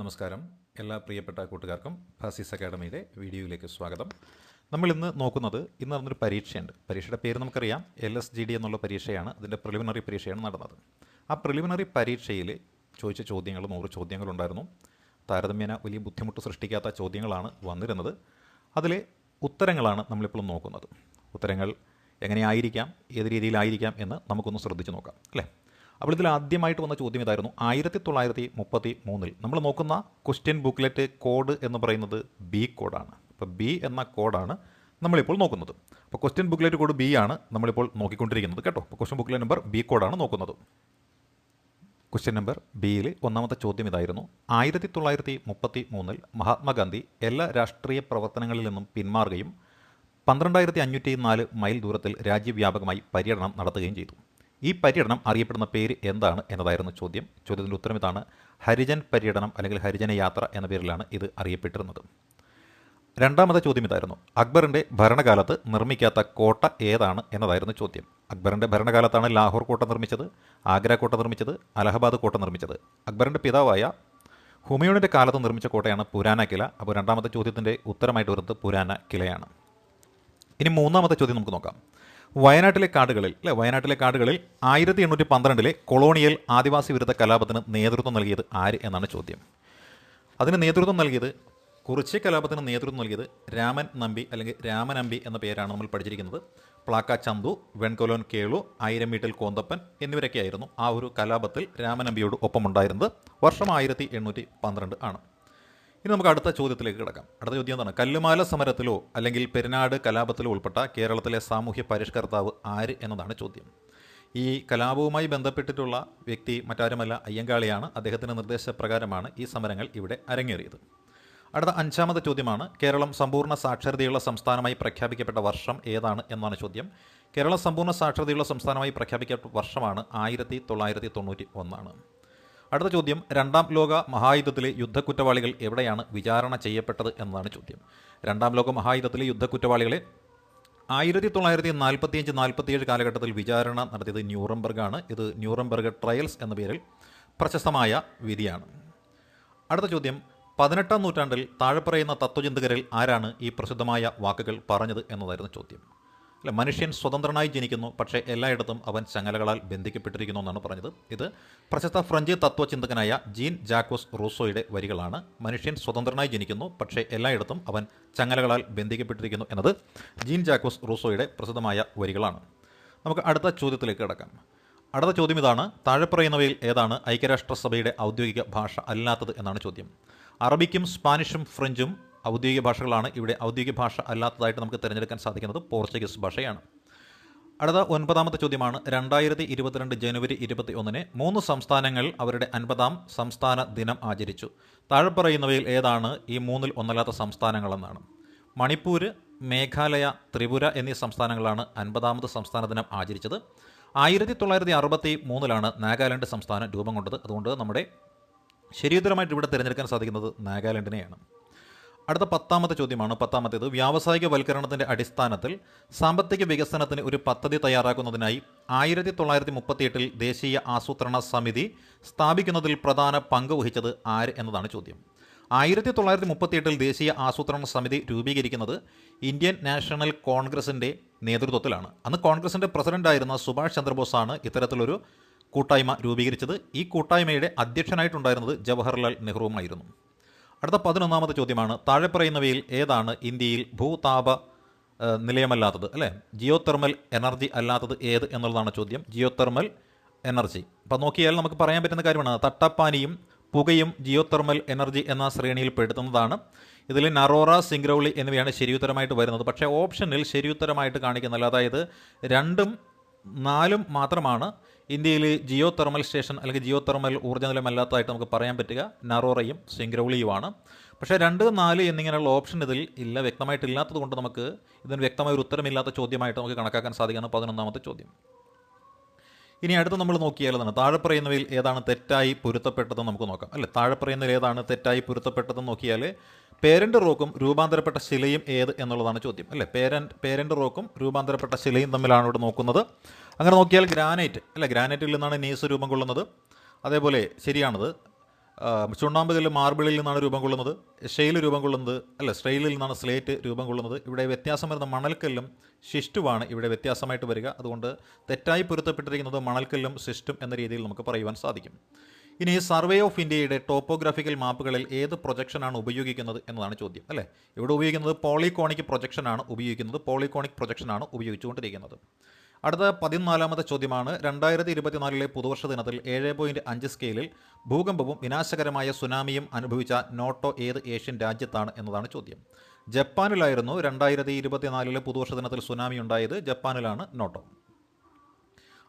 നമസ്കാരം. എല്ലാ പ്രിയപ്പെട്ട കൂട്ടുകാർക്കും ഫാസിസ് അക്കാഡമിയുടെ വീഡിയോയിലേക്ക് സ്വാഗതം. നമ്മൾ ഇന്ന് നോക്കുന്നത് ഇന്ന് നടന്നൊരു പരീക്ഷയുണ്ട്. പരീക്ഷയുടെ പേര് നമുക്കറിയാം. എൽ എസ് ജി ഡി എന്നുള്ള പരീക്ഷയാണ്. അതിന്റെ പ്രിലിമിനറി പരീക്ഷയാണ് നടന്നത്. ആ പ്രിലിമിനറി പരീക്ഷയിൽ ചോദിച്ച ചോദ്യങ്ങൾ നൂറ് ചോദ്യങ്ങളുണ്ടായിരുന്നു താരതമ്യേന വലിയ ബുദ്ധിമുട്ട് സൃഷ്ടിക്കാത്ത ചോദ്യങ്ങളാണ് വന്നിരുന്നത്. അതിലെ ഉത്തരങ്ങളാണ് നമ്മളിപ്പോൾ നോക്കുന്നത്. ഉത്തരങ്ങൾ എങ്ങനെയായിരിക്കാം ഏത് രീതിയിലായിരിക്കാം എന്ന് നമുക്കൊന്ന് ശ്രദ്ധിച്ച് നോക്കാം. അല്ലേ? അപ്പോൾ ഇതിൽ ആദ്യമായിട്ട് വന്ന ചോദ്യം ഇതായിരുന്നു. ആയിരത്തി തൊള്ളായിരത്തി മുപ്പത്തി മൂന്നിൽ നമ്മൾ നോക്കുന്ന ക്വസ്റ്റ്യൻ ബുക്ക്ലെറ്റ് കോഡ് എന്ന് പറയുന്നത് ബി കോഡാണ് അപ്പോൾ ബി എന്ന കോഡാണ് നമ്മളിപ്പോൾ നോക്കുന്നത്. അപ്പോൾ ക്വസ്റ്റ്യൻ ബുക്ക്ലെറ്റ് കോഡ് ബി ആണ് നമ്മളിപ്പോൾ നോക്കിക്കൊണ്ടിരിക്കുന്നത് കേട്ടോ. അപ്പോൾ ക്വസ്റ്റ്യൻ ബുക്ക്ലെറ്റ് നമ്പർ ബി കോഡാണ് നോക്കുന്നത്. ക്വസ്റ്റ്യൻ നമ്പർ ബിയിൽ ഒന്നാമത്തെ ചോദ്യം ഇതായിരുന്നു. ആയിരത്തി തൊള്ളായിരത്തി മുപ്പത്തി മൂന്നിൽ മഹാത്മാഗാന്ധി എല്ലാ രാഷ്ട്രീയ പ്രവർത്തനങ്ങളിൽ നിന്നും പിന്മാറുകയും പന്ത്രണ്ടായിരത്തി അഞ്ഞൂറ്റി നാല് മൈൽ ദൂരത്തിൽ രാജ്യവ്യാപകമായി പര്യടനം നടത്തുകയും ചെയ്തു. ഈ പര്യടനം അറിയപ്പെടുന്ന പേര് എന്താണ് എന്നതായിരുന്നു ചോദ്യം. ചോദ്യത്തിന്റെ ഉത്തരം ഇതാണ് ഹരിജൻ പര്യടനം അല്ലെങ്കിൽ ഹരിജന യാത്ര എന്ന പേരിലാണ് ഇത് അറിയപ്പെട്ടിരുന്നത്. രണ്ടാമത്തെ ചോദ്യം ഇതായിരുന്നു. അക്ബറിന്റെ ഭരണകാലത്ത് നിർമ്മിക്കാത്ത കോട്ട ഏതാണ് എന്നതായിരുന്നു ചോദ്യം. അക്ബറിന്റെ ഭരണകാലത്താണ് ലാഹോർ കോട്ട നിർമ്മിച്ചത് ആഗ്ര കോട്ട നിർമ്മിച്ചത് അലഹബാദ് കോട്ട നിർമ്മിച്ചത്. അക്ബറിന്റെ പിതാവായ ഹുമയൂണിന്റെ കാലത്ത് നിർമ്മിച്ച കോട്ടയാണ് പുരാന കില. അപ്പോൾ രണ്ടാമത്തെ ചോദ്യത്തിന്റെ ഉത്തരമായിട്ട് വരുന്നത് പുരാന കിലയാണ്. ഇനി മൂന്നാമത്തെ ചോദ്യം നമുക്ക് നോക്കാം. വയനാട്ടിലെ കാടുകളിൽ അല്ലെ? വയനാട്ടിലെ കാടുകളിൽ ആയിരത്തി എണ്ണൂറ്റി പന്ത്രണ്ടിലെ കൊളോണിയൽ ആദിവാസി വിരുദ്ധ കലാപത്തിന് നേതൃത്വം നൽകിയത് ആര് എന്നാണ് ചോദ്യം. അതിന് നേതൃത്വം നൽകിയത് കുറിച്ച് കലാപത്തിന് നേതൃത്വം നൽകിയത് രാമൻ നമ്പി അല്ലെങ്കിൽ രാമനമ്പി എന്ന പേരാണ് നമ്മൾ പഠിച്ചിരിക്കുന്നത്. പ്ലാക്ക ചന്തു വെൺകൊലോൻ കേളു ആയിരം വീട്ടിൽ കോന്തപ്പൻ എന്നിവരൊക്കെയായിരുന്നു ആ ഒരു കലാപത്തിൽ രാമനമ്പിയോട് ഒപ്പമുണ്ടായിരുന്നത്. വർഷം ആയിരത്തി എണ്ണൂറ്റി പന്ത്രണ്ട് ആണ്. ഇനി നമുക്ക് അടുത്ത ചോദ്യത്തിലേക്ക് കിടക്കാം. അടുത്ത ചോദ്യം എന്താണ്? കല്ലുമാല സമരത്തിലോ അല്ലെങ്കിൽ പെരുന്നാട് കലാപത്തിലോ ഉൾപ്പെട്ട കേരളത്തിലെ സാമൂഹ്യ പരിഷ്കർത്താവ് ആര് എന്നതാണ് ചോദ്യം. ഈ കലാപവുമായി ബന്ധപ്പെട്ടിട്ടുള്ള വ്യക്തി മറ്റാരുമല്ല അയ്യങ്കാളിയാണ്. അദ്ദേഹത്തിന്റെ നിർദ്ദേശപ്രകാരമാണ് ഈ സമരങ്ങൾ ഇവിടെ അരങ്ങേറിയത്. അടുത്ത അഞ്ചാമത്തെ ചോദ്യമാണ് കേരളം സമ്പൂർണ സാക്ഷരതയുള്ള സംസ്ഥാനമായി പ്രഖ്യാപിക്കപ്പെട്ട വർഷം ഏതാണ് എന്നാണ് ചോദ്യം. കേരളം സമ്പൂർണ സാക്ഷരതയുള്ള സംസ്ഥാനമായി പ്രഖ്യാപിക്കപ്പെട്ട വർഷമാണ് ആയിരത്തി തൊള്ളായിരത്തി തൊണ്ണൂറ്റി ഒന്നാണ്. അടുത്ത ചോദ്യം രണ്ടാം ലോക മഹായുദ്ധത്തിലെ യുദ്ധക്കുറ്റവാളികൾ എവിടെയാണ് വിചാരണ ചെയ്യപ്പെട്ടത് എന്നതാണ് ചോദ്യം. രണ്ടാം ലോക മഹായുദ്ധത്തിലെ യുദ്ധക്കുറ്റവാളികളെ ആയിരത്തി തൊള്ളായിരത്തി നാൽപ്പത്തിയഞ്ച് നാൽപ്പത്തിയേഴ് കാലഘട്ടത്തിൽ വിചാരണ നടത്തിയത് ന്യൂറംബർഗാണ്. ഇത് ന്യൂറംബർഗ് ട്രയൽസ് എന്ന പേരിൽ പ്രശസ്തമായ വിധിയാണ്. അടുത്ത ചോദ്യം പതിനെട്ടാം നൂറ്റാണ്ടിൽ താഴെ പറയുന്ന തത്വചിന്തകരിൽ ആരാണ് ഈ പ്രസിദ്ധമായ വാക്കുകൾ പറഞ്ഞത് എന്നതായിരുന്നു ചോദ്യം. അല്ല മനുഷ്യൻ സ്വതന്ത്രനായി ജനിക്കുന്നു പക്ഷേ എല്ലായിടത്തും അവൻ ചങ്ങലകളാൽ ബന്ധിക്കപ്പെട്ടിരിക്കുന്നു എന്നാണ് പറഞ്ഞത്. ഇത് പ്രശസ്ത ഫ്രഞ്ച് തത്വചിന്തകനായ ജീൻ ജാക്കോസ് റൂസോയുടെ വരികളാണ്. മനുഷ്യൻ സ്വതന്ത്രനായി ജനിക്കുന്നു പക്ഷേ എല്ലായിടത്തും അവൻ ചങ്ങലകളാൽ ബന്ധിക്കപ്പെട്ടിരിക്കുന്നു എന്നത് ജീൻ ജാക്കോസ് റൂസോയുടെ പ്രസിദ്ധമായ വരികളാണ്. നമുക്ക് അടുത്ത ചോദ്യത്തിലേക്ക് കിടക്കാം. അടുത്ത ചോദ്യം ഇതാണ് താഴെ പറയുന്നവയിൽ ഏതാണ് ഐക്യരാഷ്ട്രസഭയുടെ ഔദ്യോഗിക ഭാഷ അല്ലാത്തത് എന്നാണ് ചോദ്യം. അറബിക്കും സ്പാനിഷും ഫ്രഞ്ചും ഔദ്യോഗിക ഭാഷകളാണ് ഇവിടെ ഔദ്യോഗിക ഭാഷ അല്ലാത്തതായിട്ട് നമുക്ക് തിരഞ്ഞെടുക്കാൻ സാധിക്കുന്നത് പോർച്ചുഗീസ് ഭാഷയാണ്. അടുത്ത ഒൻപതാമത്തെ ചോദ്യമാണ് രണ്ടായിരത്തി ഇരുപത്തിരണ്ട് ജനുവരി ഇരുപത്തി ഒന്നിന് മൂന്ന് സംസ്ഥാനങ്ങൾ അവരുടെ അൻപതാം സംസ്ഥാന ദിനം ആചരിച്ചു. താഴെ പറയുന്നവയിൽ ഏതാണ് ഈ മൂന്നിൽ ഒന്നല്ലാത്ത സംസ്ഥാനങ്ങളെന്നാണ്. മണിപ്പൂർ മേഘാലയ ത്രിപുര എന്നീ സംസ്ഥാനങ്ങളാണ് അൻപതാമത് സംസ്ഥാന ദിനം ആചരിച്ചത്. ആയിരത്തി തൊള്ളായിരത്തി അറുപത്തി മൂന്നിലാണ് നാഗാലാൻഡ് സംസ്ഥാനം രൂപം കൊണ്ടത്. അതുകൊണ്ട് നമ്മുടെ ശരിയുത്തരമായിട്ട് ഇവിടെ തിരഞ്ഞെടുക്കാൻ സാധിക്കുന്നത് നാഗാലാൻഡിനെയാണ്. അടുത്ത പത്താമത്തെ ചോദ്യമാണ് പത്താമത്തേത്. വ്യാവസായിക വൽക്കരണത്തിന്റെ അടിസ്ഥാനത്തിൽ സാമ്പത്തിക വികസനത്തിന് ഒരു പദ്ധതി തയ്യാറാക്കുന്നതിനായി ആയിരത്തി തൊള്ളായിരത്തി മുപ്പത്തിയെട്ടിൽ ദേശീയ ആസൂത്രണ സമിതി സ്ഥാപിക്കുന്നതിൽ പ്രധാന പങ്ക് വഹിച്ചത് ആര് എന്നതാണ് ചോദ്യം. ആയിരത്തി തൊള്ളായിരത്തി മുപ്പത്തിയെട്ടിൽ ദേശീയ ആസൂത്രണ സമിതി രൂപീകരിക്കുന്നത് ഇന്ത്യൻ നാഷണൽ കോൺഗ്രസിന്റെ നേതൃത്വത്തിലാണ്. അന്ന് കോൺഗ്രസിന്റെ പ്രസിഡന്റായിരുന്ന സുഭാഷ് ചന്ദ്രബോസാണ് ഇത്തരത്തിലൊരു കൂട്ടായ്മ രൂപീകരിച്ചത്. ഈ കൂട്ടായ്മയുടെ അധ്യക്ഷനായിട്ടുണ്ടായിരുന്നത് ജവഹർലാൽ നെഹ്റുവുമായിരുന്നു. അടുത്ത പതിനൊന്നാമത്തെ ചോദ്യമാണ്. താഴെ പറയുന്നവയിൽ ഏതാണ് ഇന്ത്യയിൽ ഭൂതാപ നിലയമല്ലാത്തത്? അല്ലേ? ജിയോ തെർമൽ എനർജി അല്ലാത്തത് ഏത് എന്നുള്ളതാണ് ചോദ്യം. Geo thermal energy. അപ്പം നോക്കിയാൽ നമുക്ക് പറയാൻ പറ്റുന്ന കാര്യമാണ്. തട്ടപ്പാനിയും പുകയും ജിയോ തെർമൽ എനർജി എന്ന ശ്രേണിയിൽ പെടുത്തുന്നതാണ്. ഇതിൽ നറോറ സിംഗ്രൗളി എന്നിവയാണ് ശരിയുത്തരമായിട്ട് വരുന്നത്. പക്ഷേ ഓപ്ഷനിൽ ശരിയുത്തരമായിട്ട് കാണിക്കുന്നില്ല. അതായത് രണ്ടും നാലും മാത്രമാണ് ഇന്ത്യയിൽ ജിയോ തെർമൽ സ്റ്റേഷൻ അല്ലെങ്കിൽ ജിയോ തെർമൽ ഊർജ നിലമല്ലാത്തതായിട്ട് നമുക്ക് പറയാൻ പറ്റുക. നറോറയും സിംഗ്രൗളിയുമാണ്. പക്ഷേ രണ്ട് നാല് എന്നിങ്ങനെയുള്ള ഓപ്ഷൻ ഇതിൽ ഇല്ല വ്യക്തമായിട്ടില്ലാത്തത് കൊണ്ട് നമുക്ക് ഇതിന് വ്യക്തമായ ഒരു ഉത്തരമില്ലാത്ത ചോദ്യമായിട്ട് നമുക്ക് കണക്കാക്കാൻ സാധിക്കുന്ന പതിനൊന്നാമത്തെ ചോദ്യം. ഇനി അടുത്ത് നമ്മൾ നോക്കിയാൽ തന്നെ താഴെ പറയുന്നവയിൽ ഏതാണ് തെറ്റായി പൊരുത്തപ്പെട്ടതെന്ന് നമുക്ക് നോക്കാം. അല്ലെ? താഴെ പറയുന്നതിൽ ഏതാണ് തെറ്റായി പൊരുത്തപ്പെട്ടതെന്ന് നോക്കിയാൽ പേരന്റ് റോക്കും രൂപാന്തരപ്പെട്ട ശിലയും ഏത് എന്നുള്ളതാണ് ചോദ്യം. അല്ലെ? പേരൻ പേരന്റ് റോക്കും രൂപാന്തരപ്പെട്ട ശിലയും തമ്മിലാണ് ഇവിടെ നോക്കുന്നത്? അങ്ങനെ നോക്കിയാൽ ഗ്രാനൈറ്റ് അല്ല ഗ്രാനൈറ്റിൽ നിന്നാണ് നെയ്സ് രൂപം കൊള്ളുന്നത്. അതേപോലെ ശരിയാണത്. ആ, ചുണ്ണാമ്പ് കല്ല് മാർബിളിൽ നിന്നാണ് രൂപം കൊള്ളുന്നത്. ഷെയിൽ രൂപം കൊള്ളുന്നത്. അല്ല സ്ട്രെയിലിൽ നിന്നാണ് സ്ലേറ്റ് രൂപം കൊള്ളുന്നത്. ഇവിടെ വ്യത്യാസം വരുന്ന മണൽക്കല്ലും ശിഷ്ടുവാണ് ഇവിടെ വ്യത്യാസമായിട്ട് വരിക. അതുകൊണ്ട് തെറ്റായി പൊരുത്തപ്പെട്ടിരിക്കുന്നത് മണൽക്കല്ലും ശിഷ്ടും എന്ന രീതിയിൽ നമുക്ക് പറയുവാൻ സാധിക്കും. ഇനി സർവേ ഓഫ് ഇന്ത്യയുടെ ടോപ്പോഗ്രാഫിക്കൽ മാപ്പുകളിൽ ഏത് പ്രൊജക്ഷനാണ് ഉപയോഗിക്കുന്നത് എന്നതാണ് ചോദ്യം അല്ലേ? ഇവിടെ ഉപയോഗിക്കുന്നത് പോളികോണിക് പ്രൊജക്ഷനാണ് ഉപയോഗിക്കുന്നത്. പോളികോണിക് പ്രൊജക്ഷനാണ് ഉപയോഗിച്ചുകൊണ്ടിരിക്കുന്നത്. അടുത്ത പതിനാലാമത്തെ ചോദ്യമാണ്. രണ്ടായിരത്തി ഇരുപത്തിനാലിലെ പുതുവർഷ ദിനത്തിൽ ഏഴ് പോയിന്റ് അഞ്ച് സ്കെയിലിൽ ഭൂകമ്പവും വിനാശകരമായ സുനാമിയും അനുഭവിച്ച നോട്ടോ ഏത് ഏഷ്യൻ രാജ്യത്താണ് എന്നതാണ് ചോദ്യം. ജപ്പാനിലായിരുന്നു രണ്ടായിരത്തി ഇരുപത്തിനാലിലെ പുതുവർഷ ദിനത്തിൽ സുനാമി ഉണ്ടായത് ജപ്പാനിലാണ് നോട്ടോ.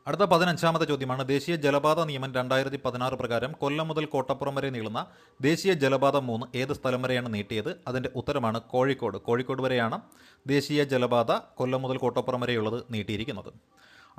അടുത്ത പതിനഞ്ചാമത്തെ ചോദ്യമാണ്. ദേശീയ ജലപാത നിയമം രണ്ടായിരത്തി പതിനാറ് പ്രകാരം കൊല്ലം മുതൽ കോട്ടപ്പുറം വരെ നീളുന്ന ദേശീയ ജലപാത മൂന്ന് ഏത് സ്ഥലം വരെയാണ് നീട്ടിയത്? അതിന്റെ ഉത്തരമാണ് കോഴിക്കോട്. കോഴിക്കോട് വരെയാണ് ദേശീയ ജലപാത കൊല്ലം മുതൽ കോട്ടപ്പുറം വരെയുള്ളത് നീട്ടിയിരിക്കുന്നത്.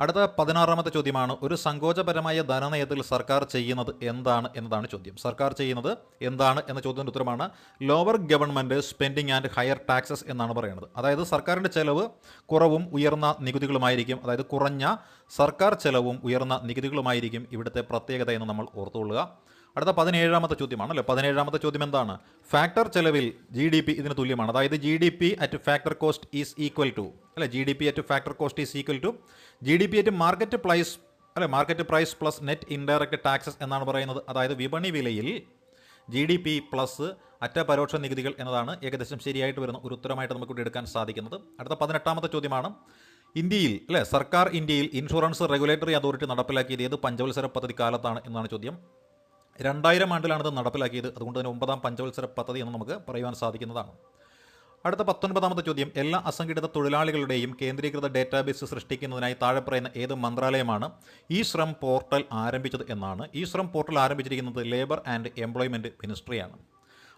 അടുത്ത പതിനാറാമത്തെ ചോദ്യമാണ് ഒരു സങ്കോചപരമായ ധനനയത്തിൽ സർക്കാർ ചെയ്യുന്നത് എന്താണ് എന്നതാണ് ചോദ്യം. സർക്കാർ ചെയ്യുന്നത് എന്താണ് എന്ന ചോദ്യത്തിന്റെ ഉത്തരമാണ് lower government spending and higher taxes എന്നാണ് പറയുന്നത്. അതായത് സർക്കാരിന്റെ ചെലവ് കുറവും ഉയർന്ന നികുതികളുമായിരിക്കും അതായത് കുറഞ്ഞ സർക്കാർ ചെലവും ഉയർന്ന നികുതികളുമായിരിക്കും ഇവിടുത്തെ പ്രത്യേകത എന്ന് നമ്മൾ ഓർത്തുകൊള്ളുക. അടുത്ത പതിനേഴാമത്തെ ചോദ്യമാണ് അല്ലേ പതിനേഴാമത്തെ ചോദ്യം എന്താണ്? ഫാക്ടർ ചെലവിൽ ജി ഡി പി ഇതിന് തുല്യമാണ്. അതായത് G D P at factor cost is equal to അല്ലെ? G D P at factor cost is equal to G D P at market price അല്ലെ? Market price plus net indirect taxes എന്നാണ് പറയുന്നത്. അതായത് വിപണി വിലയിൽ ജി ഡി പി പ്ലസ് അറ്റ പരോക്ഷ നികുതികൾ എന്നതാണ് ഏകദേശം ശരിയായിട്ട് വരുന്ന ഒരു ഉത്തരമായിട്ട് നമുക്ക് ഇവിടെ എടുക്കാൻ സാധിക്കുന്നത്. അടുത്ത പതിനെട്ടാമത്തെ ചോദ്യമാണ്. ഇന്ത്യയിൽ അല്ലെ? സർക്കാർ ഇന്ത്യയിൽ ഇൻഷുറൻസ് റെഗുലേറ്ററി അതോറിറ്റി നടപ്പിലാക്കിയത് ഏത് പഞ്ചവത്സര പദ്ധതി കാലത്താണ് എന്നാണ് ചോദ്യം. രണ്ടായിരം ആണ്ടിലാണ് ഇത് നടപ്പിലാക്കിയത്. അതുകൊണ്ട് തന്നെ ഒമ്പതാം പഞ്ചവത്സര പദ്ധതി എന്ന് നമുക്ക് പറയുവാൻ സാധിക്കുന്നതാണ്. അടുത്ത പത്തൊൻപതാമത്തെ ചോദ്യം. എല്ലാ അസംഘടിത തൊഴിലാളികളുടെയും കേന്ദ്രീകൃത ഡേറ്റാബേസ് സൃഷ്ടിക്കുന്നതിനായി താഴെ പറയുന്ന ഏത് മന്ത്രാലയമാണ് ഈ ശ്രം പോർട്ടൽ ആരംഭിച്ചത് എന്നാണ്. ഈ ശ്രം പോർട്ടൽ ആരംഭിച്ചിരിക്കുന്നത് ലേബർ ആൻഡ് എംപ്ലോയ്മെന്റ് മിനിസ്ട്രിയാണ്.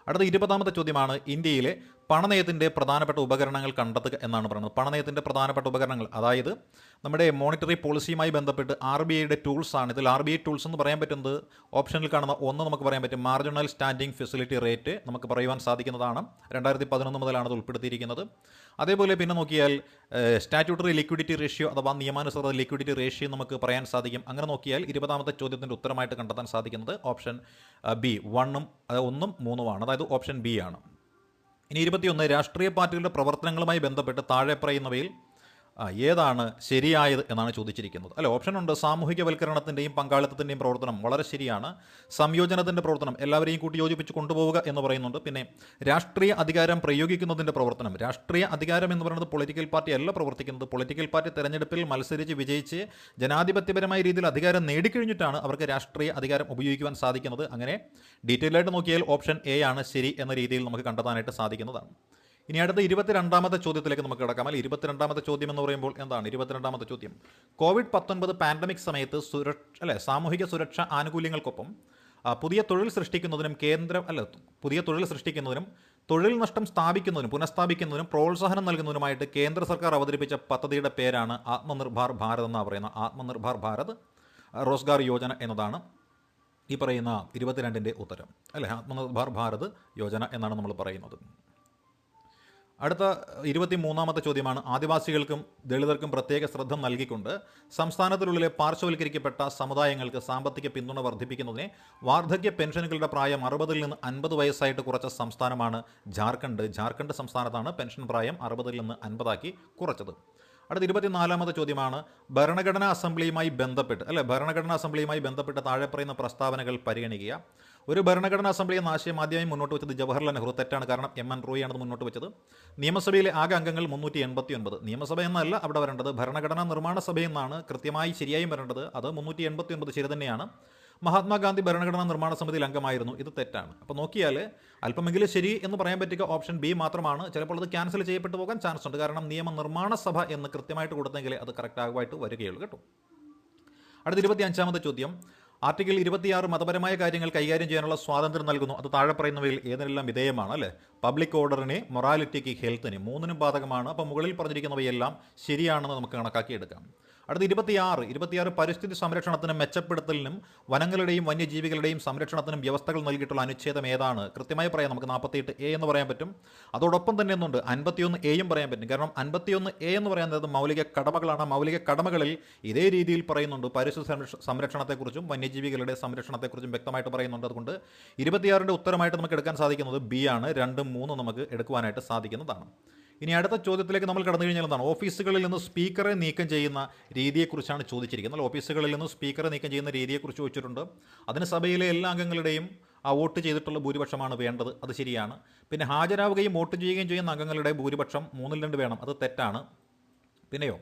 അടുത്ത ഇരുപതാമത്തെ ചോദ്യമാണ് ഇന്ത്യയിലെ പണനയത്തിന്റെ പ്രധാനപ്പെട്ട ഉപകരണങ്ങൾ കണ്ടെത്തുക എന്നാണ് പറയുന്നത്. പണനയത്തിന്റെ പ്രധാനപ്പെട്ട ഉപകരണങ്ങൾ അതായത് നമ്മുടെ മോണിറ്ററി പോളിസിയുമായി ബന്ധപ്പെട്ട് ആർ ബി ഐയുടെ ടൂൾസാണ് ഇതിൽ ആർ ബി ഐ ടൂൾസ് എന്ന് പറയാൻ പറ്റുന്നത് ഓപ്ഷനിൽ കാണുന്ന ഒന്ന് നമുക്ക് പറയാൻ പറ്റും. മാർജിനൽ സ്റ്റാൻഡിംഗ് ഫെസിലിറ്റി റേറ്റ് നമുക്ക് പറയുവാൻ സാധിക്കുന്നതാണ്. രണ്ടായിരത്തി പതിനൊന്ന് മുതലാണ് അത് ഉൾപ്പെടുത്തിയിരിക്കുന്നത്. അതേപോലെ പിന്നെ നോക്കിയാൽ സ്റ്റാറ്റ്യൂട്ടറി ലിക്വിഡിറ്റി റേഷ്യോ അഥവാ നിയമാനുസൃത ലിക്വിഡിറ്റി റേഷ്യോ നമുക്ക് പറയാൻ സാധിക്കും. അങ്ങനെ നോക്കിയാൽ ഇരുപതാമത്തെ ചോദ്യത്തിന്റെ ഉത്തരമായിട്ട് കണ്ടെത്താൻ സാധിക്കുന്നത് ഓപ്ഷൻ ബി വണ്ണും ഒന്നും മൂന്നുമാണ് അതായത് ഓപ്ഷൻ ബി ആണ്. ഇനി ഇരുപത്തിയൊന്ന് രാഷ്ട്രീയ പാർട്ടികളുടെ പ്രവർത്തനങ്ങളുമായി ബന്ധപ്പെട്ട് താഴെ പറയുന്നവയിൽ ഏതാണ് ശരിയായത് എന്നാണ് ചോദിച്ചിരിക്കുന്നത്. അല്ല ഓപ്ഷൻ ഉണ്ട്. സാമൂഹികവൽക്കരണത്തിന്റെയും പങ്കാളിത്തത്തിന്റെയും പ്രവർത്തനം വളരെ ശരിയാണ്. സംയോജനത്തിന്റെ പ്രവർത്തനം എല്ലാവരെയും കൂട്ടി യോജിപ്പിച്ച് കൊണ്ടുപോവുക എന്ന് പറയുന്നുണ്ട്. പിന്നെ രാഷ്ട്രീയ അധികാരം പ്രയോഗിക്കുന്നതിന്റെ പ്രവർത്തനം. രാഷ്ട്രീയ അധികാരം എന്ന് പറയുന്നത് പൊളിറ്റിക്കൽ പാർട്ടി അല്ല പ്രവർത്തിക്കുന്നത്. പൊളിറ്റിക്കൽ പാർട്ടി തെരഞ്ഞെടുപ്പിൽ മത്സരിച്ച് വിജയിച്ച് ജനാധിപത്യപരമായ രീതിയിൽ അധികാരം നേടിക്കഴിഞ്ഞിട്ടാണ് അവർക്ക് രാഷ്ട്രീയ അധികാരം ഉപയോഗിക്കുവാൻ സാധിക്കുന്നത്. അങ്ങനെ ഡീറ്റെയിൽ ആയിട്ട് നോക്കിയാൽ ഓപ്ഷൻ എ ആണ് ശരി എന്ന രീതിയിൽ നമുക്ക് കണ്ടെത്താനായിട്ട് സാധിക്കുന്നതാണ്. ഇനി അടുത്ത ഇരുപത്തിരണ്ടാമത്തെ ചോദ്യത്തിലേക്ക് നമുക്ക് കിടക്കാം. അല്ലെ ഇരുപത്തിരണ്ടാമത്തെ ചോദ്യം എന്ന് പറയുമ്പോൾ എന്താണ്? ഇരുപത്തിരണ്ടാമത്തെ ചോദ്യം. കോവിഡ് പത്തൊൻപത് പാൻഡമിക് സമയത്ത് സുരക്ഷ അല്ലെ സാമൂഹിക സുരക്ഷ ആനുകൂല്യങ്ങൾക്കൊപ്പം പുതിയ തൊഴിൽ സൃഷ്ടിക്കുന്നതിനും കേന്ദ്രം അല്ല പുതിയ തൊഴിൽ സൃഷ്ടിക്കുന്നതിനും തൊഴിൽ നഷ്ടം സ്ഥാപിക്കുന്നതിനും പുനഃസ്ഥാപിക്കുന്നതിനും പ്രോത്സാഹനം നൽകുന്നതിനുമായിട്ട് കേന്ദ്ര സർക്കാർ അവതരിപ്പിച്ച പദ്ധതിയുടെ പേരാണ് ആത്മനിർഭർ ഭാരത് എന്നാണ് പറയുന്നത്. ആത്മനിർഭർ ഭാരത് റോസ്ഗാർ യോജന എന്നതാണ് ഈ പറയുന്ന ഇരുപത്തിരണ്ടിന്റെ ഉത്തരം. അല്ലെ ആത്മനിർഭർ ഭാരത് യോജന എന്നാണ് നമ്മൾ പറയുന്നത്. അടുത്ത ഇരുപത്തി മൂന്നാമത്തെ ചോദ്യമാണ്. ആദിവാസികൾക്കും ദളിതർക്കും പ്രത്യേക ശ്രദ്ധ നൽകിക്കൊണ്ട് സംസ്ഥാനത്തിനുള്ളിലെ പാർശ്വവൽക്കരിക്കപ്പെട്ട സമുദായങ്ങൾക്ക് സാമ്പത്തിക പിന്തുണ വർദ്ധിപ്പിക്കുന്നതിന് വാർദ്ധക്യ പെൻഷനുകളുടെ പ്രായം അറുപതിൽ നിന്ന് അൻപത് വയസ്സായിട്ട് കുറച്ച സംസ്ഥാനമാണ് ജാർഖണ്ഡ്. ജാർഖണ്ഡ് സംസ്ഥാനത്താണ് പെൻഷൻ പ്രായം അറുപതിൽ നിന്ന് അൻപതാക്കി കുറച്ചത്. അടുത്ത ഇരുപത്തിനാലാമത്തെ ചോദ്യമാണ്. ഭരണഘടനാ അസംബ്ലിയുമായി ബന്ധപ്പെട്ട് അല്ലെ ഭരണഘടനാ അസംബ്ലിയുമായി ബന്ധപ്പെട്ട് താഴെ പറയുന്ന പ്രസ്താവനകൾ പരിഗണിക്കുക. ഒരു ഭരണഘടനാ അസംബ്ലി എന്ന ആശയം ആദ്യമായി മുന്നോട്ട് വെച്ചത് ജവഹർലാൽ നെഹ്റു. തെറ്റാണ്. കാരണം എം എൻ റോയിയാണ് മുന്നോട്ട് വെച്ചത്. നിയമസഭയിലെ ആകെ അംഗങ്ങൾ മുന്നൂറ്റി എൺപത്തി ഒൻപത് നിയമസഭ എന്നല്ല അവിടെ വരേണ്ടത്. ഭരണഘടനാ നിർമ്മാണ സഭ എന്നാണ് കൃത്യമായി ശരിയായും വരേണ്ടത്. അത് മുന്നൂറ്റി എൺപത്തി ഒൻപത് ശരി തന്നെയാണ്. മഹാത്മാഗാന്ധി ഭരണഘടനാ നിർമ്മാണ സമിതിയിൽ അംഗമായിരുന്നു. ഇത് തെറ്റാണ്. അപ്പോൾ നോക്കിയാൽ അല്പമെങ്കിലും ശരി എന്ന് പറയാൻ പറ്റുക ഓപ്ഷൻ ബി മാത്രമാണ്. ചിലപ്പോൾ അത് ക്യാൻസൽ ചെയ്യപ്പെട്ടു പോകാൻ ചാൻസ് ഉണ്ട്. കാരണം നിയമനിർമ്മാണ സഭ എന്ന് കൃത്യമായിട്ട് കൊടുത്തെങ്കിൽ അത് കറക്റ്റ് ആകുമായിട്ട് വരികയുള്ളൂ. കേട്ടോ. അടുത്ത ഇരുപത്തി അഞ്ചാമത്തെ ചോദ്യം. ആർട്ടിക്കിൾ ഇരുപത്തിയാറ് മതപരമായ കാര്യങ്ങൾ കൈകാര്യം ചെയ്യാനുള്ള സ്വാതന്ത്ര്യം നൽകുന്നു. അത് താഴെ പറയുന്നവയിൽ ഏതിനെല്ലാം വിധേയമാണ് അല്ലേ? പബ്ലിക് ഓർഡറിന് മൊറാലിറ്റിക്ക് ഹെൽത്തിന് മൂന്നിനും ബാധകമാണ്. അപ്പോൾ മുകളിൽ പറഞ്ഞിരിക്കുന്നവയെല്ലാം ശരിയാണെന്ന് നമുക്ക് കണക്കാക്കിയെടുക്കാം. അടുത്ത ഇരുപത്തിയാറ് ഇരുപത്തിയാറ് പരിസ്ഥിതി സംരക്ഷണത്തിനും മെച്ചപ്പെടുത്തലിനും വനങ്ങളുടെയും വന്യജീവികളുടെയും സംരക്ഷണത്തിനും വ്യവസ്ഥകൾ നൽകിയിട്ടുള്ള അനുച്ഛേദം ഏതാണ്? കൃത്യമായി പറയാം നമുക്ക് നാൽപ്പത്തിയെട്ട് എ എന്ന് പറയാൻ പറ്റും. അതോടൊപ്പം തന്നെ ഒന്നുണ്ട് അൻപത്തിയൊന്ന് എയും പറയാൻ പറ്റും. കാരണം അൻപത്തിയൊന്ന് എ എന്ന് പറയുന്നത് മൗലിക കടമകളാണ്. മൗലിക കടമകളിൽ ഇതേ രീതിയിൽ പറയുന്നുണ്ട്. പരിസ്ഥിതി സംരക്ഷണത്തെക്കുറിച്ചും വന്യജീവികളുടെ സംരക്ഷണത്തെക്കുറിച്ചും വ്യക്തമായിട്ട് പറയുന്നുണ്ട്. അതുകൊണ്ട് ഇരുപത്തിയാറിന്റെ ഉത്തരമായിട്ട് നമുക്ക് എടുക്കാൻ സാധിക്കുന്നത് ബി ആണ്. രണ്ടും മൂന്നും നമുക്ക് എടുക്കുവാനായിട്ട് സാധിക്കുന്നതാണ്. ഇനി അടുത്ത ചോദ്യത്തിലേക്ക് നമ്മൾ കടന്നു കഴിഞ്ഞാൽ എന്താണ്? ഓഫീസുകളിൽ നിന്ന് സ്പീക്കറെ നീക്കം ചെയ്യുന്ന രീതിയെക്കുറിച്ചാണ് ചോദിച്ചിരിക്കുന്നത്. അല്ല, ഓഫീസുകളിൽ നിന്ന് സ്പീക്കറെ നീക്കം ചെയ്യുന്ന രീതിയെക്കുറിച്ച് ചോദിച്ചിട്ടുണ്ട്. അതിന് സഭയിലെ എല്ലാ അംഗങ്ങളുടെയും ആ വോട്ട് ചെയ്തിട്ടുള്ള ഭൂരിപക്ഷമാണ് വേണ്ടത്. അത് ശരിയാണ്. പിന്നെ ഹാജരാവുകയും വോട്ട് ചെയ്യുകയും ചെയ്യുന്ന അംഗങ്ങളുടെ ഭൂരിപക്ഷം മൂന്നിൽ രണ്ട് വേണം. അത് തെറ്റാണ്. പിന്നെയോ?